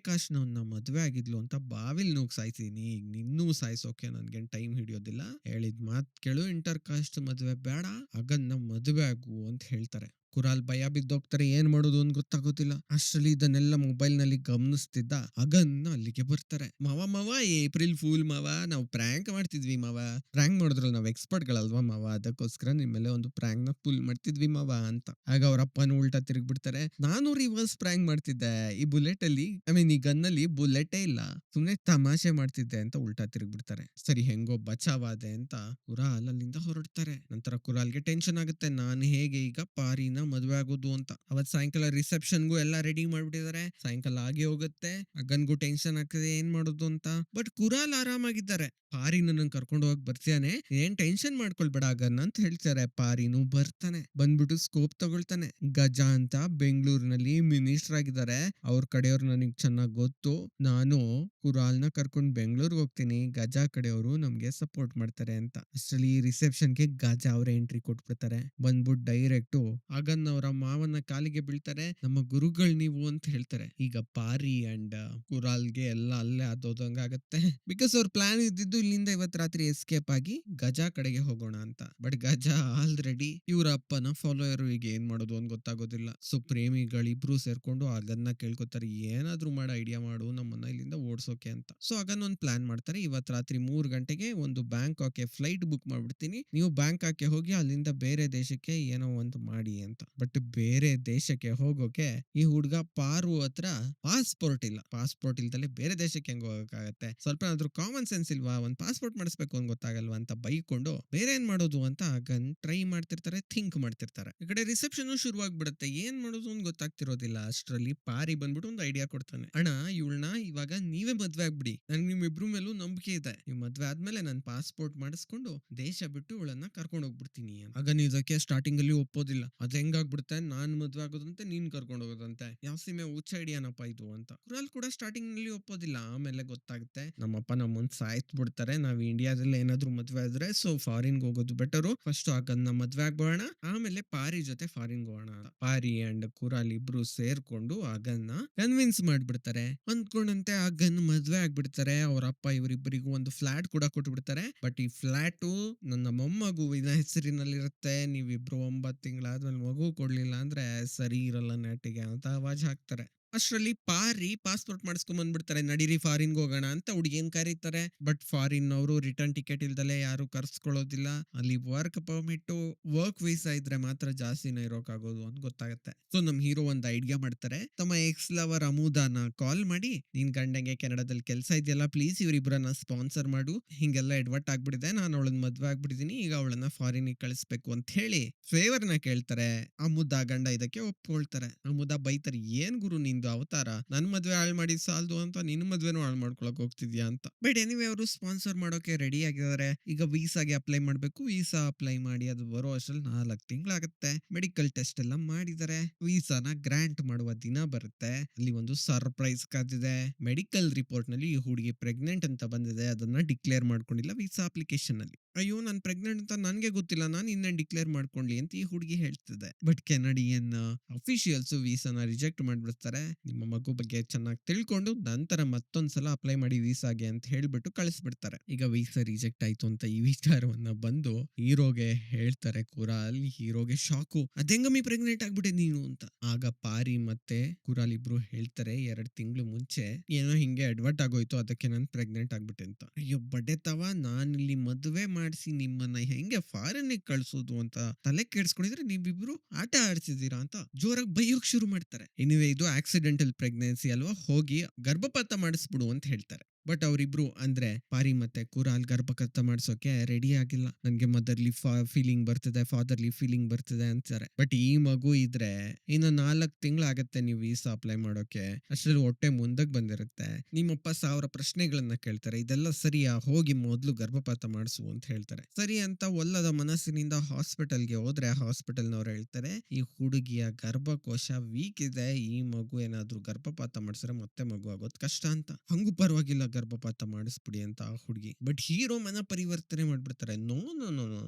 ಕಾಶ್ನವನ್ನ ಮದ್ವೆ ಆಗಿದ್ಲು ಅಂತ ಬಾವಿಲ್ ನೂಗ್ ಸಾಯ್ತೀನಿ ಈಗ ನಿನ್ನೂ ಸಾಯಿಸೋಕೆ ನನ್ಗೇನ್ ಟೈಮ್ ಹಿಡಿಯೋದಿಲ್ಲ. ಹೇಳಿದ್ ಮಾತ್ ಕೇಳು. ಇಂಟರ್ ಕಾಸ್ಟ್ ಮದ್ವೆ ಬೇಡ. ಅಗನ್ನ ಮದ್ವೆ ಆಗು ಅಂತ ಹೇಳ್ತಾರೆ. ಕುರಾಲ್ ಭಯ ಬಿದ್ದೋಗ್ತಾರೆ ಏನ್ ಮಾಡೋದು ಅಂತ ಗೊತ್ತಾಗೋದಿಲ್ಲ. ಅಷ್ಟರಲ್ಲಿ ಇದನ್ನೆಲ್ಲ ಮೊಬೈಲ್ನಲ್ಲಿ ಗಮನಿಸ್ತಿದ್ದ ಅಗನ್ ಅಲ್ಲಿಗೆ ಬರ್ತಾರೆ. ಮಾವ ಮಾವ, ಏಪ್ರಿಲ್ ಫೂಲ್ ಮಾವ, ನಾವು ಪ್ರ್ಯಾಂಕ್ ಮಾಡ್ತಿದ್ವಿ ಮಾವ. ಪ್ರ್ಯಾಂಕ್ ಮಾಡಿದ್ರು ನಾವು ಎಕ್ಸ್ಪರ್ಟ್ ಗಳಲ್ವಾ ಮಾವ? ಅದಕ್ಕೋಸ್ಕರ ನಿಮ್ಮೆಲ್ಲ ಒಂದು ಪ್ರ್ಯಾಂಕ್ನ ಫುಲ್ ಮಾಡ್ತಿದ್ವಿ ಮಾವ ಅಂತ. ಆಗ ಅವ್ರ ಅಪ್ಪನ ಉಲ್ಟಾ ತಿರುಗ್ಬಿಡ್ತಾರೆ. ನಾನು ರಿವರ್ಸ್ ಪ್ರ್ಯಾಂಕ್ ಮಾಡ್ತಿದ್ದೆ. ಈ ಬುಲೆಟ್ ಅಲ್ಲಿ ಐ ಮೀನ್ ಈ ಗನ್ ಅಲ್ಲಿ ಬುಲೆಟೇ ಇಲ್ಲ. ಸುಮ್ನೆ ತಮಾಷೆ ಮಾಡ್ತಿದ್ದೆ ಅಂತ ಉಲ್ಟಾ ತಿರುಗ್ಬಿಡ್ತಾರೆ. ಸರಿ, ಹೆಂಗೋ ಬಚಾವಾದೆ ಅಂತ ಕುರಾಲ್ ಅಲ್ಲಿಂದ ಹೊರಡ್ತಾರೆ. ನಂತರ ಕುರಾಲ್ಗೆ ಟೆನ್ಷನ್ ಆಗುತ್ತೆ. ನಾನು ಹೇಗೆ ಈಗ ಪಾರಿನ ಮದ್ವೆ ಆಗೋದು ಅಂತ. ಅವತ್ ಸಾಯಂಕಾಲ ರಿಸೆಪ್ಷನ್ಗೂ ಎಲ್ಲ ರೆಡಿ ಮಾಡ್ಬಿಟ್ಟಿದ್ದಾರೆ ಸಾಯಂಕಾಲ ಆಗಿ ಹೋಗುತ್ತೆ. ಅಗನ್ಗೂ ಟೆನ್ಷನ್ ಆಗ್ತದೆ, ಏನ್ ಮಾಡೋದು ಅಂತ. ಬಟ್ ಕುರಾಲ್ ಆರಾಮಾಗಿದ್ದಾರೆ. ಪಾರಿ ನನ್ನ ಕರ್ಕೊಂಡು ಹೋಗಿ ಬರ್ತಾನೆ ಏನ್ ಟೆನ್ಷನ್ ಮಾಡ್ಕೊಳ್ಬೇಡ ಅಗನ್ ಅಂತ ಹೇಳ್ತಾರೆ ಪಾರಿನು ಬರ್ತಾನೆ. ಬಂದ್ಬಿಟ್ಟು ಸ್ಕೋಪ್ ತಗೊಳ್ತಾನೆ. ಗಜ ಅಂತ ಬೆಂಗಳೂರಿನಲ್ಲಿ ಮಿನಿಸ್ಟರ್ ಆಗಿದ್ದಾರೆ. ಅವ್ರ ಕಡೆಯವ್ರು ನನಗ್ ಚೆನ್ನಾಗ್ ಗೊತ್ತು. ನಾನು ಕುರಾಲ್ನ ಕರ್ಕೊಂಡು ಬೆಂಗಳೂರಿಗೆ ಹೋಗ್ತೀನಿ. ಗಜ ಕಡೆಯವರು ನಮ್ಗೆ ಸಪೋರ್ಟ್ ಮಾಡ್ತಾರೆ ಅಂತ. ಅಷ್ಟರಲ್ಲಿ ರಿಸೆಪ್ಷನ್ಗೆ ಗಜ ಅವರ ಎಂಟ್ರಿ ಕೊಟ್ಬಿಡ್ತಾರೆ. ಬಂದ್ಬಿಟ್ಟು ಡೈರೆಕ್ಟ್ ಆಗನ್ ಅವರ ಮಾವನ ಕಾಲಿಗೆ ಬೀಳ್ತಾರೆ. ನಮ್ಮ ಗುರುಗಳು ನೀವು ಅಂತ ಹೇಳ್ತಾರೆ. ಈಗ ಪಾರಿ ಅಂಡ್ ಕುರಾಲ್ಗೆ ಎಲ್ಲ ಅಲ್ಲೇ ಅದೋದಂಗ ಆಗತ್ತೆ. ಬಿಕಾಸ್ ಅವ್ರ ಪ್ಲಾನ್ ಇದ್ದಿದ್ದು ಇಲ್ಲಿಂದ ಇವತ್ ರಾತ್ರಿ ಎಸ್ಕೇಪ್ ಆಗಿ ಗಜಾ ಕಡೆಗೆ ಹೋಗೋಣ ಅಂತ. ಬಟ್ ಗಜಾ ಆಲ್ರೆಡಿ ಇವ್ರ ಅಪ್ಪನ ಫಾಲೋಯರ್ ಈಗ ಏನ್ ಮಾಡೋದು ಅಂತ ಗೊತ್ತಾಗೋದಿಲ್ಲ. ಸೊ ಪ್ರೇಮಿಗಳಿಬ್ರು ಸೇರ್ಕೊಂಡು ಅಗನ್ನ ಕೇಳ್ಕೊತಾರೆ. ಏನಾದ್ರೂ ಮಾಡ ಐಡಿಯಾ ಮಾಡು, ನಮ್ಮನ್ನ ಇಲ್ಲಿಂದ ಓಡಿಸೋಕೆ ಅಂತ. ಸೊ ಅಗನ್ ಒಂದ್ ಪ್ಲಾನ್ ಮಾಡ್ತಾರೆ. ಇವತ್ ರಾತ್ರಿ ಮೂರ್ ಗಂಟೆಗೆ ಒಂದು ಬ್ಯಾಂಕ್ ಫ್ಲೈಟ್ ಬುಕ್ ಮಾಡ್ಬಿಡ್ತೀನಿ. ನೀವು ಬ್ಯಾಂಕಾಕ್ಗೆ ಹೋಗಿ ಅಲ್ಲಿಂದ ಬೇರೆ ದೇಶಕ್ಕೆ ಏನೋ ಒಂದು ಮಾಡಿ ಅಂತ ಬಟ್ ಬೇರೆ ದೇಶಕ್ಕೆ ಹೋಗೋಕೆ ಈ ಹುಡ್ಗ ಪಾರು ಹತ್ರ ಪಾಸ್ಪೋರ್ಟ್ ಇಲ್ಲ. ಪಾಸ್ಪೋರ್ಟ್ ಇಲ್ದಲೆ ಬೇರೆ ದೇಶಕ್ಕೆ ಹೆಂಗ್ ಹೋಗಕ್ಕಾಗತ್ತೆ? ಸ್ವಲ್ಪ ಏನಾದ್ರು ಕಾಮನ್ ಸೆನ್ಸ್ ಇಲ್ವಾ? ಒಂದ್ ಪಾಸ್ಪೋರ್ಟ್ ಮಾಡಿಸ್ಬೇಕು ಅಂತ ಗೊತ್ತಾಗಲ್ವಾ ಅಂತ ಬೈಕೊಂಡು ಬೇರೆ ಏನ್ ಮಾಡೋದು ಅಂತ ಗನ್ ಟ್ರೈ ಮಾಡ್ತಿರ್ತಾರೆ ಥಿಂಕ್ ಮಾಡ್ತಿರ್ತಾರೆ. ಈ ಕಡೆ ರಿಸೆಪ್ಷನ್ ಶುರುವಾಗ್ಬಿಡುತ್ತೆ. ಏನ್ ಮಾಡೋದು ಅಂತ ಗೊತ್ತಾಗ್ತಿರೋದಿಲ್ಲ. ಅಷ್ಟರಲ್ಲಿ ಪಾರಿ ಬಂದ್ಬಿಟ್ಟು ಒಂದು ಐಡಿಯಾ ಕೊಡ್ತಾನೆ. ಅಣ್ಣ, ಇವಳನ್ನ ಇವಾಗ ನೀವೇ ಮದ್ವೆ ಆಗ್ಬಿಡಿ. ನನ್ಗೆ ನಿಮ್ಮಿಬ್ರು ಮೇಲೂ ನಂಬಿಕೆ ಇದೆ. ನೀವು ಮದ್ವೆ ಆದ್ಮೇಲೆ ನಾನು ಪಾಸ್ಪೋರ್ಟ್ ಮಾಡಿಸ್ಕೊಂಡು ದೇಶ ಬಿಟ್ಟು ಇವಳನ್ನ ಕರ್ಕೊಂಡು ಹೋಗ್ಬಿಡ್ತೀನಿ. ಆಗ ನೀವು ಇದಕ್ಕೆ ಸ್ಟಾರ್ಟಿಂಗ್ ಅಲ್ಲಿ ಒಪ್ಪೋದಿಲ್ಲ. ಅದ್ ಹೆಂಗಾಗ್ಬಿಡುತ್ತೆ. ನಾನ್ ಮದ್ವೆ ಆಗೋದಂತೆ ನೀನ್ ಕರ್ಕೊಂಡು ಹೋಗೋದಂತೆ. ಯಾವ ಸೀಮೆ, ಹುಚ್ಚ ಐಡಿಯಾನಪ್ಪ ಇದು ಅಂತ. ಕುರಾಲ್ ಕೂಡ ಸ್ಟಾರ್ಟಿಂಗ್ನಲ್ಲಿ ಒಪ್ಪೋದಿಲ್ಲ. ಆಮೇಲೆ ಗೊತ್ತಾಗುತ್ತೆ. ನಮ್ಮಪ್ಪ ನಮ್ಮನ್ ಸಾಯ್ತ್ ಬಿಡ್ತಾರೆ. ನಾವ್ ಇಂಡಿಯಾದಲ್ಲಿ ಏನಾದ್ರು ಮದ್ವೆ ಆದ್ರೆ ಸೊ ಫಾರಿನ್ ಹೋಗೋದು ಬೆಟರು. ಫಸ್ಟ್ ಆಗನ್ನ ಮದ್ವೆ ಆಗ್ಬೋಣ ಆಮೇಲೆ ಪಾರಿ ಜೊತೆ ಫಾರಿನ್ ಹೋಗೋಣ ಪಾರಿ ಅಂಡ್ ಕುರಾಲ್ ಇಬ್ರು ಸೇರ್ಕೊಂಡು ಆಗನ್ನ ಕನ್ವಿನ್ಸ್ ಮಾಡ್ಬಿಡ್ತಾರೆ. ಅಂದ್ಕೊಂಡಂತೆ ಆಗನ್ ಗನ್ ಮದ್ವೆ ಆಗ್ಬಿಡ್ತಾರೆ. ಅವ್ರ ಅಪ್ಪ ಇವರಿಬ್ಬರಿಗೂ ಒಂದು ಫ್ಲಾಟ್ ಕೂಡ ಕೊಟ್ಬಿಡ್ತಾರೆ. ಬಟ್ ಈ ಫ್ಲಾಟು ನನ್ನ ಮೊಮ್ಮಗುವಿನ ಹೆಸರಿನಲ್ಲಿರುತ್ತೆ. ನೀವಿಬ್ರು ಒಂಬತ್ತು ತಿಂಗಳಾದ್ಮೇಲೆ ಮಗು ಕೊಡ್ಲಿಲ್ಲ ಅಂದ್ರೆ ಸರಿ ಇರಲ್ಲ ನೆಟ್ಟಿಗೆ ಅಂತ ಅವಾಜ್ ಹಾಕ್ತಾರೆ. ಅಷ್ಟರಲ್ಲಿ ಪಾರಿ ಪಾಸ್ಪೋರ್ಟ್ ಮಾಡಿಸ್ಕೊಂಡ್ ಬಂದ್ಬಿಡ್ತಾರೆ. ನಡೀರಿ ಫಾರಿನ್ ಹೋಗೋಣ ಅಂತ ಹುಡುಗಿಯನ್ ಕರೀತಾರೆ. ಬಟ್ ಫಾರಿನ್ ಅವರು ರಿಟರ್ನ್ ಟಿಕೆಟ್ ಇಲ್ದಲೆ ಯಾರು ಕರ್ಸ್ಕೊಳ್ಳೋದಿಲ್ಲ. ಅಲ್ಲಿ ವರ್ಕ್ ಪರ್ಮಿಟ್, ವರ್ಕ್ ವೀಸಾ ಇದ್ರೆ ಮಾತ್ರ ಜಾಸ್ತಿನ ಇರೋಕ್ಕಾಗೋದು ಅಂತ ಗೊತ್ತಾಗುತ್ತೆ. ಸೊ, ನಮ್ ಹೀರೋ ಒಂದ್ ಐಡಿಯಾ ಮಾಡ್ತಾರೆ. ತಮ್ಮ ಎಕ್ಸ್ ಲವರ್ ಅಮೂದಾನ ಕಾಲ್ ಮಾಡಿ, ನಿನ್ ಗಂಡಂಗೆ ಕೆನಡಾದಲ್ಲಿ ಕೆಲಸ ಇದೆಯಲ್ಲ, ಪ್ಲೀಸ್ ಇವ್ರಿಬ್ರನ್ನ ಸ್ಪಾನ್ಸರ್ ಮಾಡು. ಹಿಂಗೆಲ್ಲ ಎಡ್ವರ್ಟ್ ಆಗ್ಬಿಟ್ಟಿದೆ. ನಾನು ಅವಳನ್ನ ಮದ್ವೆ ಆಗ್ಬಿಟ್ಟಿದೀನಿ. ಈಗ ಅವಳನ್ನ ಫಾರಿನ್ ಕಳಿಸ್ಬೇಕು ಅಂತ ಹೇಳಿ ಫೇವರ್ನ ಕೇಳ್ತಾರೆ. ಅಮುದ ಗಂಡ ಇದಕ್ಕೆ ಒಪ್ಕೊಳ್ತಾರೆ. ಅಮುದ ಬೈತಾರೆ, ಏನ್ ಗುರು ನಿಂದು ಅವತಾರ, ನನ್ ಮದ್ವೆ ಹಾಳು ಮಾಡಿ ಸಾಲದು ಅಂತ ನಿನ್ ಮದ್ವೆನೂ ಹಾಳು ಮಾಡ್ಕೊಳಕ್ ಹೋಗ್ತಿದ್ಯಾ? ಅಂತ. ಬಟ್ ಎನಿವೆ ಅವರು ಸ್ಪಾನ್ಸರ್ ಮಾಡೋಕೆ ರೆಡಿ ಆಗಿದ್ದಾರೆ. ಈಗ ವೀಸಾಗೆ ಅಪ್ಲೈ ಮಾಡ್ಬೇಕು. ವೀಸಾ ಅಪ್ಲೈ ಮಾಡಿ ಅದು ಬರೋ ಅಷ್ಟ್ರಲ್ಲಿ ನಾಲ್ಕು ತಿಂಗಳಾಗತ್ತೆ. ಮೆಡಿಕಲ್ ಟೆಸ್ಟ್ ಎಲ್ಲ ಮಾಡಿದ್ದಾರೆ. ವೀಸಾನ ಗ್ರಾಂಟ್ ಮಾಡುವ ದಿನ ಬರುತ್ತೆ. ಅಲ್ಲಿ ಒಂದು ಸರ್ಪ್ರೈಸ್ ಕಾದಿದೆ. ಮೆಡಿಕಲ್ ರಿಪೋರ್ಟ್ನಲ್ಲಿ ಈ ಹುಡುಗಿ ಪ್ರೆಗ್ನೆಂಟ್ ಅಂತ ಬಂದಿದೆ. ಅದನ್ನ ಡಿಕ್ಲೇರ್ ಮಾಡ್ಕೊಂಡಿಲ್ಲ ವೀಸಾ ಅಪ್ಲಿಕೇಶನ್ ಅಲ್ಲಿ ಅಯ್ಯೋ, ನಾನು ಪ್ರೆಗ್ನೆಂಟ್ ಅಂತ ನನಗೆ ಗೊತ್ತಿಲ್ಲ. ನಾನು ಇನ್ನೇನು ಡಿಕ್ಲೇರ್ ಮಾಡ್ಕೊಂಡ್ಲಿ? ಅಂತ ಈ ಹುಡುಗಿ ಹೇಳ್ತಿದೆ. ಬಟ್ ಕೆನಡಿಯನ್ ಅಫಿಷಿಯಲ್ಸ್ ವೀಸಾನ ರಿಜೆಕ್ಟ್ ಮಾಡ್ಬಿಡ್ತಾರೆ. ನಿಮ್ಮ ಮಗು ಬಗ್ಗೆ ಚೆನ್ನಾಗಿ ತಿಳ್ಕೊಂಡು ನಂತರ ಮತ್ತೊಂದ್ಸಲ ಅಪ್ಲೈ ಮಾಡಿ ವೀಸಾಗೆ ಅಂತ ಹೇಳ್ಬಿಟ್ಟು ಕಳಿಸ್ಬಿಡ್ತಾರೆ. ಈಗ ವೀಸಾ ರಿಜೆಕ್ಟ್ ಆಯ್ತು ಅಂತ ಈ ವಿಚಾರವನ್ನ ಬಂದು ಹೀರೋಗೆ ಹೇಳ್ತಾರೆ ಕುರಾಲ್ ಹೀರೋಗೆ ಶಾಕು ಅದೆಂಗಮ್ಮಿ ಪ್ರೆಗ್ನೆಂಟ್ ಆಗ್ಬಿಟ್ಟೆ ನೀನು? ಅಂತ. ಆಗ ಪಾರಿ ಮತ್ತೆ ಕುರಾಲ್ ಇಬ್ರು ಹೇಳ್ತಾರೆ, ಎರಡ್ ತಿಂಗಳು ಮುಂಚೆ ಏನೋ ಹಿಂಗೆ ಅಡ್ವರ್ಟ್ ಆಗೋಯ್ತು, ಅದಕ್ಕೆ ನಾನು ಪ್ರೆಗ್ನೆಂಟ್ ಆಗ್ಬಿಟ್ಟೆ ಅಂತ. ಅಯ್ಯೋ ಬಡ್ಡೆತವ ನಾನಿಲ್ಲಿ ಮದುವೆ ಮಾಡಿಸಿ ನಿಮ್ಮನ್ನ ಹೆಂಗೆ ಫಾರಿನ್ ಕಳ್ಸೋದು ಅಂತ ತಲೆ ಕೆಡ್ಸ್ಕೊಂಡಿದ್ರೆ ನೀವಿಬ್ರು ಆಟ ಆಡ್ಸಿದೀರಾ ಅಂತ ಜೋರಾಗಿ ಬೈಯೋಕ್ ಶುರು ಮಾಡ್ತಾರೆ. ಎನಿವೆ ಇದು ಆಕ್ಸಿಡೆಂಟಲ್ ಪ್ರೆಗ್ನೆನ್ಸಿ ಅಲ್ವಾ ಹೋಗಿ ಗರ್ಭಪಾತ ಮಾಡಿಸ್ಬಿಡು ಅಂತ ಹೇಳ್ತಾರೆ. ಬಟ್ ಅವರಿಬ್ರು ಅಂದ್ರೆ ಪಾರಿ ಮತ್ತೆ ಕುರಾಲ್ ಗರ್ಭಪಾತ ಮಾಡ್ಸೋಕೆ ರೆಡಿ ಆಗಿಲ್ಲ. ನನ್ಗೆ ಮದರ್ಲಿ ಫೀಲಿಂಗ್ ಬರ್ತಿದೆ ಫಾದರ್ಲಿ ಫೀಲಿಂಗ್ ಬರ್ತಿದೆ ಅಂತಾರೆ. ಬಟ್ ಈ ಮಗು ಇದ್ರೆ ಇನ್ನು ನಾಲ್ಕು ತಿಂಗಳಾಗತ್ತೆ ನೀವು ವೀಸಾ ಅಪ್ಲೈ ಮಾಡೋಕೆ. ಅಷ್ಟ್ರಲ್ಲಿ ಹೊಟ್ಟೆ ಮುಂದಕ್ಕೆ ಬಂದಿರುತ್ತೆ. ನಿಮ್ಮಪ್ಪ ಸಾವಿರ ಪ್ರಶ್ನೆಗಳನ್ನ ಕೇಳ್ತಾರೆ. ಇದೆಲ್ಲ ಸರಿಯಾ? ಹೋಗಿ ಮೊದ್ಲು ಗರ್ಭಪಾತ ಮಾಡಿಸು ಅಂತ ಹೇಳ್ತಾರೆ. ಸರಿ ಅಂತ ಒಲ್ಲದ ಮನಸ್ಸಿನಿಂದ ಹಾಸ್ಪಿಟಲ್ಗೆ ಹೋದ್ರೆ ಹಾಸ್ಪಿಟಲ್ನವ್ರು ಹೇಳ್ತಾರೆ, ಈ ಹುಡುಗಿಯ ಗರ್ಭಕೋಶ ವೀಕ್ ಇದೆ. ಈ ಮಗು ಏನಾದ್ರೂ ಗರ್ಭಪಾತ ಮಾಡಿಸಿದ್ರೆ ಮತ್ತೆ ಮಗು ಆಗೋದ್ ಕಷ್ಟ ಅಂತ. ಹಂಗೂ ಪರವಾಗಿಲ್ಲ. ಗರ್ಭಪಾತ ಮಾಡಿಸ್ಬಿಡಿ ಅಂತ ಆ ಹುಡುಗಿ. ಬಟ್ ಹೀರೋ ಮನ ಪರಿವರ್ತನೆ ಮಾಡ್ಬಿಡ್ತಾರೆ no no no no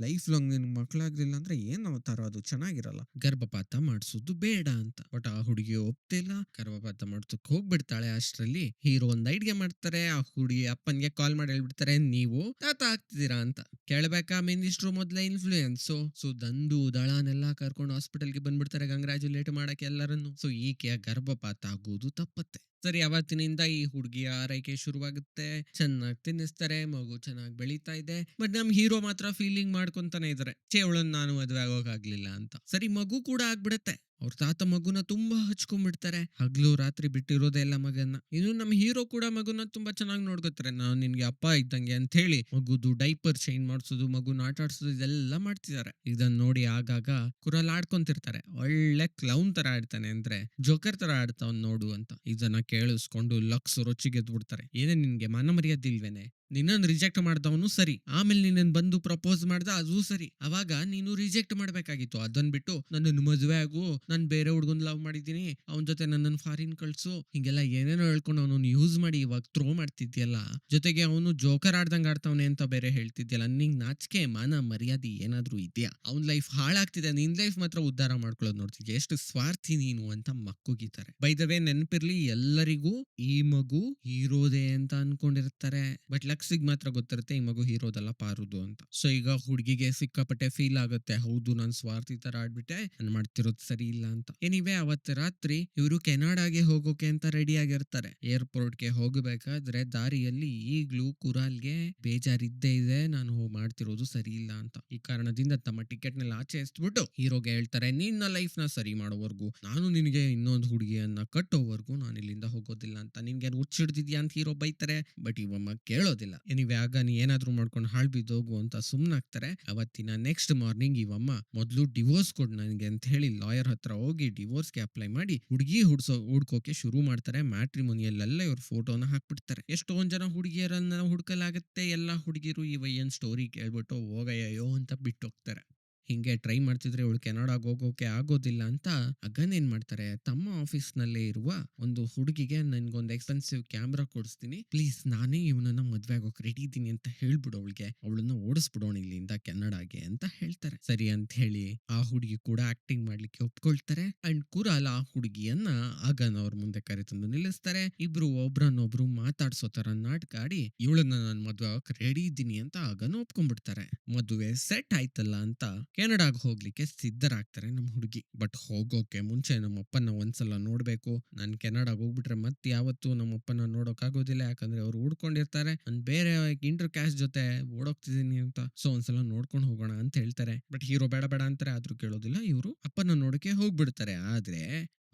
life long ನಿನ್ ಮಕ್ಕಳಾಗ್ಲಿಲ್ಲ ಅಂದ್ರೆ ಏನ್ ಅವತಾರ ಅದು? ಚೆನ್ನಾಗಿರಲ್ಲ. ಗರ್ಭಪಾತ ಮಾಡಿಸೋದು ಬೇಡ ಅಂತ. ಬಟ್ ಆ ಹುಡುಗಿ ಒಪ್ತಿಲ್ಲ ಗರ್ಭಪಾತ ಮಾಡ್ಸಕ್ ಹೋಗ್ಬಿಡ್ತಾಳೆ. ಅಷ್ಟರಲ್ಲಿ ಹೀರೋ ಒಂದ್ ಐಡಿಯಾ ಮಾಡ್ತಾರೆ. ಆ ಹುಡುಗಿ ಅಪ್ಪನ್ಗೆ ಕಾಲ್ ಮಾಡಿ ಹೇಳ್ಬಿಡ್ತಾರೆ, ನೀವು ತಾತ ಆಗ್ತಿದ್ದೀರಾ ಅಂತ. ಕೇಳ್ಬೇಕಾ ಮಿನಿಸ್ಟ್ರು ಮೊದ್ಲ ಇನ್ಫ್ಲೂಯೆನ್ಸ್ ಸೊ ದಂದು, ದಳನೆಲ್ಲ ಕರ್ಕೊಂಡು ಹಾಸ್ಪಿಟಲ್ಗೆ ಬಂದ್ಬಿಡ್ತಾರೆ ಕಂಗ್ರಾಚುಲೇಟ್ ಮಾಡಕ್ಕೆ ಎಲ್ಲರನ್ನು. ಸೊ ಈಕೆಯ ಗರ್ಭಪಾತ ಆಗೋದು ತಪ್ಪತ್ತೆ. ಸರಿ, ಅವತ್ತಿನಿಂದ ಈ ಹುಡುಗಿಯ ಆರೈಕೆ ಶುರುವಾಗುತ್ತೆ. ಚೆನ್ನಾಗಿ ತಿನ್ನಿಸ್ತಾರೆ, ಮಗು ಚೆನ್ನಾಗಿ ಬೆಳೀತಾ ಇದೆ. ಬಟ್ ನಮ್ ಹೀರೋ ಮಾತ್ರ ಫೀಲಿಂಗ್ ಮಾಡ್ಕೊಂತಾನೆ ಇದಾರೆ. ಚೇ ಅವಳನ್ನ ನಾನು ಮದ್ವೆ ಆಗೋಕಾಗ್ಲಿಲ್ಲ ಅಂತ. ಸರಿ, ಮಗು ಕೂಡ ಆಗ್ಬಿಡತ್ತೆ. ಅವ್ರ ತಾತ ಮಗುನ ತುಂಬಾ ಹಚ್ಕೊಂಡ್ಬಿಡ್ತಾರೆ. ಹಗ್ಲು ರಾತ್ರಿ ಬಿಟ್ಟಿರೋದೇ ಇಲ್ಲ ಮಗನ್ನ. ಇನ್ನು ನಮ್ಮ ಹೀರೋ ಕೂಡ ಮಗುನ ತುಂಬಾ ಚೆನ್ನಾಗಿ ನೋಡ್ಕೋತಾರೆ. ನಾನು ನಿನ್ಗೆ ಅಪ್ಪ ಇದ್ದಂಗೆ ಅಂತ ಹೇಳಿ ಮಗುದು ಡೈಪರ್ ಚೇಂಜ್ ಮಾಡಿಸೋದು, ಮಗುನ ಆಟ ಆಡ್ಸೋದು ಇದೆಲ್ಲ ಮಾಡ್ತಿದ್ದಾರೆ. ಇದನ್ನ ನೋಡಿ ಆಗಾಗ ಕುರಲ್ ಆಡ್ಕೊಂತಿರ್ತಾರೆ. ಒಳ್ಳೆ ಕ್ಲೌನ್ ತರ ಆಡ್ತಾನೆ ಅಂದ್ರೆ ಜೋಕರ್ ತರ ಆಡ್ತಾವ್ ನೋಡು ಅಂತ. ಇದನ್ನ ಕೇಳಿಸ್ಕೊಂಡು ಲಕ್ಸ್ ರೊಚ್ಚಿಗೆದ್ಬಿಡ್ತಾರೆ. ಏನೇ ನಿನ್ಗೆ ಮನ ಮರ್ಯಾದಿಲ್ವೇನೆ ನಿನ್ನನ್ನು ರಿಜೆಕ್ಟ್ ಮಾಡ್ದವನು ಸರಿ. ಆಮೇಲೆ ನಿನ್ನನ್ ಬಂದು ಪ್ರಪೋಸ್ ಮಾಡ್ದ ಅದು ಸರಿ. ಅವಾಗ ನೀನು ರಿಜೆಕ್ಟ್ ಮಾಡ್ಬೇಕಾಗಿತ್ತು. ಅದನ್ ಬಿಟ್ಟು ನನ್ನ ಮದುವೆ ಆಗು. ನಾನ್ ಬೇರೆ ಹುಡುಗನ್ ಲವ್ ಮಾಡಿದೀನಿ ಅವನ ಜೊತೆ ನನ್ನನ್ನು ಫಾರಿನ್ ಕಳ್ಸು. ಹಿಂಗೆಲ್ಲ ಏನೇನೋ ಹೇಳ್ಕೊಂಡು ಅವನು ಯೂಸ್ ಮಾಡಿ ಇವಾಗ ಥ್ರೋ ಮಾಡ್ತಿದ್ಯಲ್ಲ. ಜೊತೆಗೆ ಅವನು ಜೋಕರ್ ಆಡ್ದಂಗ್ ಆಡ್ತಾವನೆ ಅಂತ ಬೇರೆ ಹೇಳ್ತಿದ್ಯಲ್ಲ. ನಿಂಗ್ ನಾಚಿಕೆ, ಮಾನ, ಮರ್ಯಾದೆ ಏನಾದ್ರೂ ಇದೆಯಾ? ಅವ್ನ್ ಲೈಫ್ ಹಾಳಾಗ್ತಿದೆ. ನಿನ್ ಲೈಫ್ ಮಾತ್ರ ಉದ್ಧಾರ ಮಾಡ್ಕೊಳ್ಳೋದು ನೋಡ್ತಿದ್ಯಾ? ಎಷ್ಟು ಸ್ವಾರ್ಥಿ ನೀನು ಅಂತ ಮಕ್ಕುಗಿತಾರೆ ಬೈದವೇ ನೆನ್ಪಿರ್ಲಿ ಎಲ್ಲರಿಗೂ ಈ ಮಗು ಹೀರೋದೆ ಅಂತ ಅನ್ಕೊಂಡಿರ್ತಾರೆ. ಬಟ್ ಲಕ್ಸಿಗ್ ಮಾತ್ರ ಗೊತ್ತಿರುತ್ತೆ, ಈ ಮಗು ಹೀರೋದಲ್ಲ ಪಾರುದು ಅಂತ. ಸೊ ಈಗ ಹುಡುಗಿಗೆ ಸಿಕ್ಕಾಪಟ್ಟೆ ಫೀಲ್ ಆಗುತ್ತೆ, ಹೌದು ನಾನು ಸ್ವಾರ್ಥಿ ತರ ಆಡ್ಬಿಟ್ಟೆ, ನಾನು ಮಾಡ್ತಿರೋದು ಸರಿ ಇಲ್ಲ ಅಂತ. ಏನಿವೆ ಅವತ್ತು ರಾತ್ರಿ ಇವರು ಕೆನಡಾಗೆ ಹೋಗೋಕೆ ಅಂತ ರೆಡಿ ಆಗಿರ್ತಾರೆ. ಏರ್ಪೋರ್ಟ್ಗೆ ಹೋಗಬೇಕಾದ್ರೆ ದಾರಿಯಲ್ಲಿ ಈಗ್ಲೂ ಕುರಾಲ್ಗೆ ಬೇಜಾರಿದ್ದೇ ಇದೆ, ನಾನು ಮಾಡ್ತಿರೋದು ಸರಿ ಇಲ್ಲ ಅಂತ. ಈ ಕಾರಣದಿಂದ ತಮ್ಮ ಟಿಕೆಟ್ನಲ್ಲಿ ಆಚೆ ಎಸ್ಬಿಟ್ಟು ಹೀರೋಗೆ ಹೇಳ್ತಾರೆ, ನಿನ್ನ ಲೈಫ್ನ ಸರಿ ಮಾಡೋವರೆಗೂ, ನಾನು ನಿನಗೆ ಇನ್ನೊಂದು ಹುಡುಗಿಯನ್ನ ಕಟ್ಟೋವರೆಗೂ ನಾನು ಇಲ್ಲಿಂದ ಹೋಗೋದಿಲ್ಲ ಅಂತ. ನಿನ್ಗೆ ಹುಚ್ಚಿಡ್ದಿದ್ಯಾ ಅಂತ ಹೀರೋ ಬೈತಾರೆ. ಬಟ್ ಇವಮ್ಮ ಕೇಳೋದಿಲ್ಲ. ಕೇಳಲ್ಲ ಎನಿವೆ ಆಗ ನೀ ಏನಾದ್ರೂ ಮಾಡ್ಕೊಂಡು ಹಾಳ್ ಬಿದ್ದೋಗು ಅಂತ ಸುಮ್ನಾಗ್ತಾರೆ ಅವತ್ತಿನ ನೆಕ್ಸ್ಟ್ ಮಾರ್ನಿಂಗ್ ಇವಮ್ಮ ಮೊದಲು ಡಿವೋರ್ಸ್ ಕೊಡ್ ನನಗೆ ಅಂತ ಹೇಳಿ ಲಾಯರ್ ಹತ್ರ ಹೋಗಿ ಡಿವೋರ್ಸ್ಗೆ ಅಪ್ಲೈ ಮಾಡಿ ಹುಡುಗಿ ಹುಡ್ಸೋ, ಹುಡ್ಕೋಕೆ ಶುರು ಮಾಡ್ತಾರೆ. ಮ್ಯಾಟ್ರಿಮೋನಿಯಲ್ಲೆಲ್ಲ ಇವ್ರ ಫೋಟೋನ ಹಾಕ್ಬಿಡ್ತಾರೆ. ಎಷ್ಟೊಂದ್ ಜನ ಹುಡುಗಿಯರನ್ನ ಹುಡ್ಕಲಾಗತ್ತೆ. ಎಲ್ಲಾ ಹುಡುಗಿರು ಇವ ಏನ್ ಸ್ಟೋರಿ ಕೇಳ್ಬಿಟ್ಟು ಹೋಗಯ್ಯೋ ಅಂತ ಬಿಟ್ಟು ಹೋಗ್ತಾರೆ ಹಿಂಗೆ ಟ್ರೈ ಮಾಡ್ತಿದ್ರೆ ಇವಳು ಕೆನಡಾಗ ಹೋಗೋಕೆ ಆಗೋದಿಲ್ಲ ಅಂತ ಅಗನ್ ಏನ್ ಮಾಡ್ತಾರೆ, ತಮ್ಮ ಆಫೀಸ್ ನಲ್ಲೇ ಇರುವ ಒಂದು ಹುಡುಗಿಗೆ ನನ್ಗೊಂದು ಎಕ್ಸ್ಪೆನ್ಸಿವ್ ಕ್ಯಾಮ್ರಾ ಕೊಡಿಸ್ತೀನಿ. ಪ್ಲೀಸ್ ನಾನೇ ಇವನನ್ನ ಮದ್ವೆ ಆಗೋಕ್ ರೆಡಿ ಇದ್ದೀನಿ ಅಂತ ಹೇಳ್ಬಿಡು ಅವಳಿಗೆ. ಅವಳನ್ನ ಓಡಿಸ್ಬಿಡೋಣ ಇಲ್ಲಿಂದ ಕೆನಡಾಗೆ ಅಂತ ಹೇಳ್ತಾರೆ. ಸರಿ ಅಂತ ಹೇಳಿ ಆ ಹುಡುಗಿ ಕೂಡ ಆಕ್ಟಿಂಗ್ ಮಾಡ್ಲಿಕ್ಕೆ ಒಪ್ಕೊಳ್ತಾರೆ. ಅಂಡ್ ಕುರಾಲ್ ಆ ಹುಡುಗಿಯನ್ನ ಅಗನ್ ಅವ್ರ ಮುಂದೆ ಕರೆತಂದು ನಿಲ್ಲಿಸ್ತಾರೆ. ಇಬ್ರು ಒಬ್ರನ್ನೊಬ್ರು ಮಾತಾಡ್ಸೋ ತರ ನಾಟಕ ಆಡಿ ಇವಳನ್ನ ನಾನು ಮದ್ವೆ ಆಗಕ್ ರೆಡಿ ಇದ್ದೀನಿ ಅಂತ ಅಗನ್ ಒಪ್ಕೊಂಡ್ಬಿಡ್ತಾರೆ. ಮದುವೆ ಸೆಟ್ ಆಯ್ತಲ್ಲ ಅಂತ ಕೆನಡಾಗ್ ಹೋಗ್ಲಿಕ್ಕೆ ಸಿದ್ಧರಾಗ್ತಾರೆ ನಮ್ಮ ಹುಡುಗಿ. ಬಟ್ ಹೋಗೋಕೆ ಮುಂಚೆ ನಮ್ಮಪ್ಪನ ಒಂದ್ಸಲ ನೋಡ್ಬೇಕು. ನಾನು ಕೆನಡಾಗ್ ಹೋಗ್ಬಿಟ್ರೆ ಮತ್ತೆ ಯಾವತ್ತೂ ನಮ್ಮಪ್ಪನ ನೋಡೋಕ್ ಆಗೋದಿಲ್ಲ ಯಾಕಂದ್ರೆ ಅವ್ರು ಉಡ್ಕೊಂಡಿರ್ತಾರೆ ನಾನ್ ಬೇರೆ ಇಂಟರ್ ಕ್ಯಾಶ್ ಜೊತೆ ಓಡೋಗ್ತಿದೀನಿ ಅಂತ. ಸೊ ಒಂದ್ಸಲ ನೋಡ್ಕೊಂಡು ಹೋಗೋಣ ಅಂತ ಹೇಳ್ತಾರೆ. ಬಟ್ ಹೀರೋ ಬೇಡ ಬೇಡ ಅಂತಾರೆ. ಆದ್ರೂ ಕೇಳೋದಿಲ್ಲ. ಇವರು ಅಪ್ಪನ ನೋಡಕ್ಕೆ ಹೋಗ್ಬಿಡ್ತಾರೆ. ಆದ್ರೆ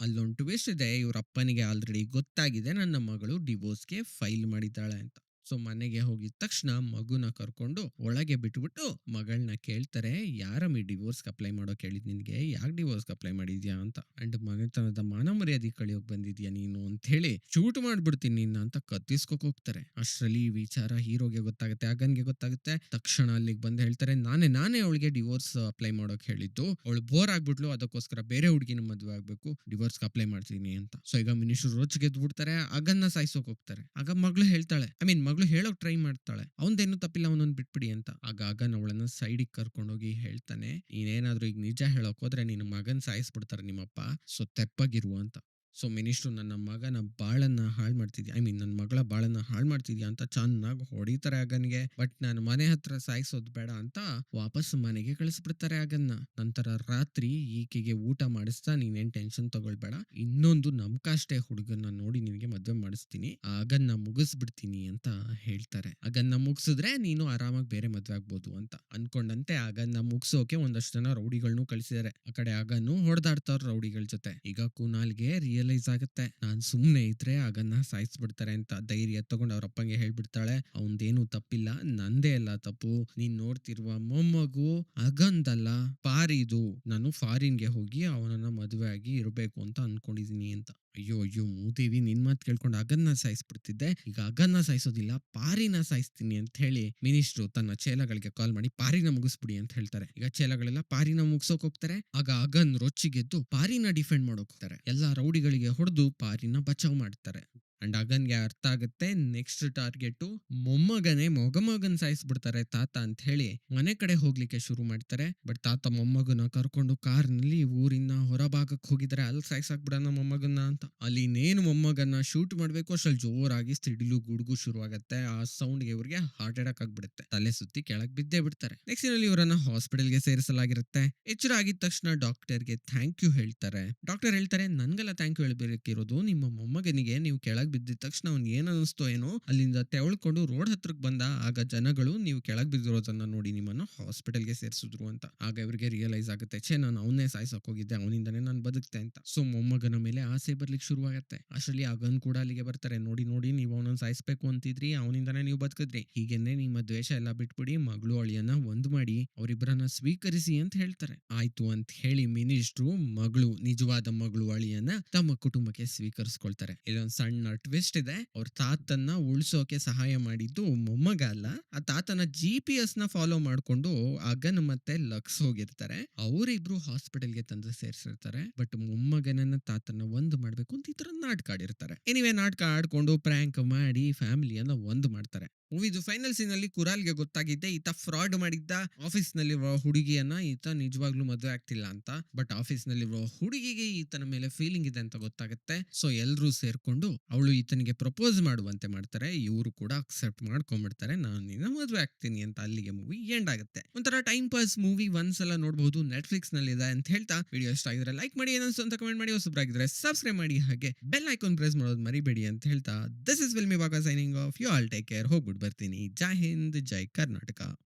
ಅಲ್ಲೊಂದು ಟ್ವಿಸ್ಟ್ ಇದೆ. ಇವ್ರ ಅಪ್ಪನಿಗೆ ಆಲ್ರೆಡಿ ಗೊತ್ತಾಗಿದೆ. ನನ್ನ ಮಗಳು ಡಿವೋರ್ಸ್ಗೆ ಫೈಲ್ ಮಾಡಿದ್ದಾಳೆ ಅಂತ. ಸೊ ಮನೆಗೆ ಹೋಗಿದ ತಕ್ಷಣ ಮಗುನ ಕರ್ಕೊಂಡು ಒಳಗೆ ಬಿಟ್ಬಿಟ್ಟು ಮಗಳನ್ನ ಕೇಳ್ತಾರೆ, ಯಾರಮ್ಮಿ ಡಿವೋರ್ಸ್ ಅಪ್ಲೈ ಮಾಡೋಕೆ ಹೇಳಿದ್ ನಿನ್ಗೆ? ಯಾಕೆ ಡಿವೋರ್ಸ್ ಅಪ್ಲೈ ಮಾಡಿದ್ಯಾ ಅಂತ? ಅಂಡ್ ಮನೆತನದ ಮಾನ ಮರ್ಯಾದೆ ಕಳಿಯೋಕ್ ಬಂದಿದ್ಯಾ ನೀನು? ಅಂತ ಹೇಳಿ ಶೂಟ್ ಮಾಡ್ಬಿಡ್ತೀನಿ ನಿನ್ನ ಅಂತ ಕತ್ತಿಸ್ಕೊಕ್ ಹೋಗ್ತಾರೆ. ಅಷ್ಟ್ರಲ್ಲಿ ಈ ವಿಚಾರ ಹೀರೋಗೆ ಗೊತ್ತಾಗುತ್ತೆ, ಅಗನ್ಗೆ ಗೊತ್ತಾಗುತ್ತೆ. ತಕ್ಷಣ ಅಲ್ಲಿಗೆ ಬಂದು ಹೇಳ್ತಾರೆ, ನಾನೇ ನಾನೇ ಅವಳಿಗೆ ಡಿವೋರ್ಸ್ ಅಪ್ಲೈ ಮಾಡೋಕೆ ಹೇಳಿದ್ದು. ಅವಳು ಬೋರ್ ಆಗ್ಬಿಟ್ಲು, ಅದಕ್ಕೋಸ್ಕರ ಬೇರೆ ಹುಡುಗಿನ ಮದುವೆ ಆಗ್ಬೇಕು. ಡಿವೋರ್ಸ್ ಅಪ್ಲೈ ಮಾಡ್ತೀನಿ ಅಂತ. ಸೊ ಈಗ ಮಿನಿಸ್ಟರ್ ರೋಚ್ ಗೆದ್ಬಿಡ್ತಾರೆ ಅಗನ್ನ ಸಾಯಿಸೋಕ್ ಹೋಗ್ತಾರೆ. ಆಗ ಮಗಳು ಹೇಳ್ತಾಳೆ ಐ ಮೀನ್ ಮಗಳು ಹೇಳೋಕ್ ಟ್ರೈ ಮಾಡ್ತಾಳೆ. ಅವನದೇನು ತಪ್ಪಿಲ್ಲ ಅವನೊಂದು ಬಿಟ್ಬಿಡಿ ಅಂತ. ಆಗ ಅಗನ್ ಅವಳನ್ನ ಸೈಡಿಗೆ ಕರ್ಕೊಂಡೋಗಿ ಹೇಳ್ತಾನೆ, ನೀನೇನಾದ್ರೂ ಈಗ ನಿಜ ಹೇಳೋಕ್ ಹೋದ್ರೆ ನಿನ್ನ ಮಗನ್ ಸಾಯಿಸ್ಬಿಡ್ತಾರೆ ನಿಮ್ಮಪ್ಪ, ಸೊ ತೆಪ್ಪಗಿರು ಅಂತ. ಸೊ ಮಿನಿಸ್ಟ್ರು ನನ್ನ ಮಗನ ಬಾಳನ್ನ ಹಾಳು ಮಾಡ್ತಿದ್ಯಾ? ಐ ಮೀನ್ ನನ್ನ ಮಗಳ ಬಾಳನ್ನ ಹಾಳು ಮಾಡ್ತಿದ್ಯಾ ಅಂತ ಚೆನ್ನಾಗಿ ಹೊಡಿತಾರೆ ಆಗನ್ಗೆ. ಬಟ್ ನಾನು ಮನೆ ಹತ್ರ ಸಾಯಿಸೋದು ಬೇಡ ಅಂತ ವಾಪಸ್ ಮನೆಗೆ ಕಳಿಸ್ಬಿಡ್ತಾರೆ ಆಗನ್ನ. ನಂತರ ರಾತ್ರಿ ಈಕೆಗೆ ಊಟ ಮಾಡಿಸ್ತಾ ನೀನೇನ್ ಟೆನ್ಷನ್ ತಗೊಳ್ಬೇಡ. ಇನ್ನೊಂದು ನಮ್ಕಷ್ಟೇ ಹುಡುಗನ್ನ ನೋಡಿ ನಿನಗೆ ಮದ್ವೆ ಮಾಡಿಸ್ತೀನಿ. ಆಗನ್ನ ಮುಗಿಸ್ಬಿಡ್ತೀನಿ ಅಂತ ಹೇಳ್ತಾರೆ. ಆಗನ್ನ ಮುಗಿಸಿದ್ರೆ ನೀನು ಆರಾಮಾಗಿ ಬೇರೆ ಮದ್ವೆ ಆಗ್ಬೋದು ಅಂತ ಅನ್ಕೊಂಡಂತೆ ಆಗನ್ನ ಮುಗಿಸೋಕೆ ಒಂದಷ್ಟು ಜನ ರೌಡಿಗಳನ್ನೂ ಕಳಿಸಿದ್ದಾರೆ ಆ ಕಡೆ ಆಗನ್ನು ಹೊಡೆದಾಡ್ತಾವ್ರ ರೌಡಿಗಳ ಜೊತೆ. ಈಗ ಕುನಾಲ್ಗೆ ರಿಯಲೈಸ್ ಆಗುತ್ತೆ. ನಾನ್ ಸುಮ್ಮನೆ ಇದ್ರೆ ಅಗನ್ನ ಸಾಯಿಸ್ಬಿಡ್ತಾರೆ ಅಂತ ಧೈರ್ಯ ತಗೊಂಡು ಅವ್ರ ಅಪ್ಪಂಗೆ ಹೇಳ್ಬಿಡ್ತಾಳೆ. ಅವನ್ದೇನು ತಪ್ಪಿಲ್ಲ. ನಂದೇ ಅಲ್ಲ ತಪ್ಪು. ನೀನ್ ನೋಡ್ತಿರುವ ಮೊಮ್ಮಗು ಅಗಂದಲ್ಲ. ಪಾರಿದು. ನಾನು ಫಾರಿನ್ಗೆ ಹೋಗಿ ಅವನನ್ನ ಮದುವೆ ಆಗಿ ಇರಬೇಕು ಅಂತ ಅನ್ಕೊಂಡಿದೀನಿ ಅಂತ. ಅಯ್ಯೋ ಅಯ್ಯೋ ಮೂದೇವಿ ನಿನ್ ಮಾತ್ ಕೇಳ್ಕೊಂಡು ಅಗನ್ನ ಸಾಯಿಸ್ಬಿಡ್ತಿದ್ದೆ. ಈಗ ಅಗನ್ನ ಸಾಯಿಸೋದಿಲ್ಲ, ಪಾರಿನ ಸಾಯಿಸ್ತೀನಿ ಅಂತ ಹೇಳಿ ಮಿನಿಸ್ಟ್ರು ತನ್ನ ಚೇಲಗಳಿಗೆ ಕಾಲ್ ಮಾಡಿ ಪಾರಿನ ಮುಗಿಸ್ಬಿಡಿ ಅಂತ ಹೇಳ್ತಾರೆ. ಈಗ ಚೇಲಗಳೆಲ್ಲ ಪಾರಿನ ಮುಗಿಸೋಕ್ ಹೋಗ್ತಾರೆ, ಆಗ ಅಗನ್ ರೊಚ್ಚಿಗೆದ್ದು ಪಾರಿನ ಡಿಫೆಂಡ್ ಮಾಡೋಕ್ ಹೋಗ್ತಾರೆ. ಎಲ್ಲಾ ರೌಡಿಗಳಿಗೆ ಹೊಡೆದು ಪಾರಿನ ಬಚಾವ್ ಮಾಡ್ತಾರೆ. ಅಂಡ್ ಅಗನ್ಗೆ ಅರ್ಥ ಆಗುತ್ತೆ ನೆಕ್ಸ್ಟ್ ಟಾರ್ಗೆಟ್ ಮೊಮ್ಮಗನೇ ಮೊಗಮಗನ್ ಸಾಯಿಸ್ಬಿಡ್ತಾರೆ ತಾತ ಅಂತ ಹೇಳಿ ಮನೆ ಕಡೆ ಹೋಗ್ಲಿಕ್ಕೆ ಶುರು ಮಾಡ್ತಾರೆ. ಬಟ್ ತಾತ ಮೊಮ್ಮಗನ ಕರ್ಕೊಂಡು ಕಾರ್ನಲ್ಲಿ ಊರಿನ ಹೊರಭಾಗಕ್ಕೆ ಹೋಗಿದ್ರೆ ಅಲ್ಲಿ ಸಾಯಿಸಾಕ್ಬಿಡೋಣ ಮೊಮ್ಮಗನ್ನ ಅಂತ. ಅಲ್ಲಿ ಇನ್ನೇನು ಮೊಮ್ಮಗನ್ನ ಶೂಟ್ ಮಾಡ್ಬೇಕು ಅಷ್ಟ್ರಲ್ಲಿ ಜೋರಾಗಿ ಸಿಡಿಲು ಗುಡುಗು ಶುರು ಆಗತ್ತೆ ಆ ಸೌಂಡ್ಗೆ ಇವ್ರಿಗೆ ಹಾರ್ಟ್ ಅಟ್ಯಾಕ್ ಆಗ್ಬಿಡುತ್ತೆ. ತಲೆ ಸುತ್ತಿ ಕೆಳಗ್ ಬಿದ್ದೇ ಬಿಡ್ತಾರೆ. ನೆಕ್ಸ್ಟ್ನಲ್ಲಿ ಇವರನ್ನ ಹಾಸ್ಪಿಟಲ್ಗೆ ಸೇರಿಸಲಾಗಿರುತ್ತೆ. ಎಚ್ಚರ ಆಗಿದ ತಕ್ಷಣ ಡಾಕ್ಟರ್ಗೆ ಥ್ಯಾಂಕ್ ಯು ಹೇಳ್ತಾರೆ. ಡಾಕ್ಟರ್ ಹೇಳ್ತಾರೆ, ನನ್ಗೆಲ್ಲ ಥ್ಯಾಂಕ್ ಯು ಹೇಳ್ಬೇಕಿರೋದು ನಿಮ್ಮ ಮೊಮ್ಮಗನಿಗೆ, ನೀವು ಕೆಳಗ್ ಬಿದ್ದಿದ ತಕ್ಷಣ ಅವ್ನ್ ಏನ್ ಅನಿಸ್ತೋ ಏನೋ, ಅಲ್ಲಿಂದ ತೆವಳ್ಕೊಂಡು ರೋಡ್ ಹತ್ರಕ್ಕೆ ಬಂದ, ಆಗ ಜನಗಳು ನೀವು ಕೆಳಗ್ ಬಿದ್ದಿರೋದನ್ನ ನೋಡಿ ನಿಮ್ಮನ್ನ ಹಾಸ್ಪಿಟಲ್ಗೆ ಸೇರಿಸಿದ್ರು ಅಂತ. ಆಗ ಇವರಿಗೆ ರಿಯಲೈಸ್ ಆಗುತ್ತೆ, ಛೇ, ನಾನು ಅವನ್ನೇ ಸಾಯಿಸಕ್ ಹೋಗಿದ್ದೆ, ಅವನಿಂದನೇ ನಾನು ಬದುಕ್ತೆ ಅಂತ. ಸೊ ಮೊಮ್ಮಗನ ಮೇಲೆ ಆಸೆ ಬರ್ಲಿಕ್ಕೆ ಶುರುವಾಗತ್ತೆ. ಅಷ್ಟರಲ್ಲಿ ಅಗನ್ ಕೂಡ ಅಲ್ಲಿಗೆ ಬರ್ತಾರೆ, ನೋಡಿ ನೋಡಿ, ನೀವು ಅವನನ್ನ ಸಾಯಿಸ್ಬೇಕು ಅಂತಿದ್ರಿ, ಅವನಿಂದನೇ ನೀವು ಬದುಕಿದ್ರಿ. ಹೀಗೆನೆ ನಿಮ್ಮ ದ್ವೇಷ ಎಲ್ಲ ಬಿಟ್ಬಿಡಿ, ಮಗಳು ಅಳಿಯನ್ನ ಒಂದ್ ಮಾಡಿ ಅವರಿಬ್ಬರನ್ನ ಸ್ವೀಕರಿಸಿ ಅಂತ ಹೇಳ್ತಾರೆ. ಆಯ್ತು ಅಂತ ಹೇಳಿ ಮಿನಿಸ್ಟ್ರು ಮಗಳು, ನಿಜವಾದ ಮಗಳು ಅಳಿಯನ್ನ ತಮ್ಮ ಕುಟುಂಬಕ್ಕೆ ಸ್ವೀಕರಿಸ್ಕೊಳ್ತಾರೆ. ಇಲ್ಲೊಂದ್ ಸಣ್ಣ ಟ್ವಿಸ್ಟ್ ಇದೆ. ಅವ್ರ ತಾತನ್ನ ಉಳಿಸೋಕೆ ಸಹಾಯ ಮಾಡಿದ್ದು ಮೊಮ್ಮಗ ಅಲ್ಲ. ಆ ತಾತನ ಜಿ ಪಿ ಎಸ್ನ ಫಾಲೋ ಮಾಡ್ಕೊಂಡು ಅಗನ್ ಮತ್ತೆ ಲಕ್ಸ್ ಹೋಗಿರ್ತಾರೆ. ಅವರಿಬ್ರು ಹಾಸ್ಪಿಟಲ್ಗೆ ತಂದು ಸೇರಿಸಿರ್ತಾರೆ. ಬಟ್ ಮೊಮ್ಮಗನನ್ನ ತಾತನ ಒಂದ್ ಮಾಡ್ಬೇಕು ಅಂತ ಈ ತರ ನಾಟಕ ಆಡಿರ್ತಾರೆ. ಎನಿವೆ ನಾಟಕ ಆಡ್ಕೊಂಡು ಪ್ರ್ಯಾಂಕ್ ಮಾಡಿ ಫ್ಯಾಮಿಲಿಯನ್ನ ಒಂದ್ ಮಾಡ್ತಾರೆ. ಮೂವಿದು ಫೈನಲ್ ಸೀನ್ ಅಲ್ಲಿ ಕುರಾಲ್ಗೆ ಗೊತ್ತಾಗಿದ್ದೆ ಈತ ಫ್ರಾಡ್ ಮಾಡಿದ್ದ ಆಫೀಸ್ ನಲ್ಲಿರುವ ಹುಡುಗಿಯನ್ನ ಈತ ನಿಜವಾಗ್ಲೂ ಮದುವೆ ಆಗ್ತಿಲ್ಲ ಅಂತ. ಬಟ್ ಆಫೀಸ್ ನಲ್ಲಿರುವ ಹುಡುಗಿಗೆ ಈತನ ಮೇಲೆ ಫೀಲಿಂಗ್ ಇದೆ ಅಂತ ಗೊತ್ತಾಗುತ್ತೆ. ಸೊ ಎಲ್ರೂ ಸೇರ್ಕೊಂಡು ಅವಳು ಈತನಿಗೆ ಪ್ರಪೋಸ್ ಮಾಡುವಂತೆ ಮಾಡ್ತಾರೆ. ಇವರು ಕೂಡ ಅಕ್ಸೆಪ್ಟ್ ಮಾಡ್ಕೊಂಡ್ಬಿಡ್ತಾರೆ. ನಾನು ನಿನ್ನ ಮದುವೆ ಆಗ್ತೀನಿ ಅಂತ ಅಲ್ಲಿಗೆ ಮೂವಿ ಎಂಡ್ ಆಗುತ್ತೆ. ಒಂಥರ ಟೈಮ್ ಪಾಸ್ ಮೂವಿ ಒಂದ್ಸಲ ನೋಡಬಹುದು ನೆಟ್ಫ್ಲಿಕ್ಸ್ನಲ್ಲಿ ಇದೆ ಅಂತ ಹೇಳ್ತಾ ವಿಡಿಯೋ ಇಷ್ಟ ಆಗಿದ್ರೆ ಲೈಕ್ ಮಾಡಿ, ಏನನ್ಸು ಅಂತ ಕಮೆಂಟ್ ಮಾಡಿ. ಹೊಸಬ್ರಾಗಿದ್ರೆ ಸಬ್ಸ್ಕ್ರೈಬ್ ಮಾಡಿ. ಹಾಗೆ ಬೆಲ್ ಐಕಾನ್ ಪ್ರೆಸ್ ಮಾಡೋದು ಮರಿಬೇಡಿ ಅಂತ ಹೇಳ್ತಾ ದಿಸ್ ಇಸ್ ವಿಲ್ ಮಿ ಬಾಗ signing off you all take care ಹೋಗ್ಬಿಟ್ಟು ಬರ್ತೀನಿ ಜೈ ಹಿಂದ್ ಜೈ ಕರ್ನಾಟಕ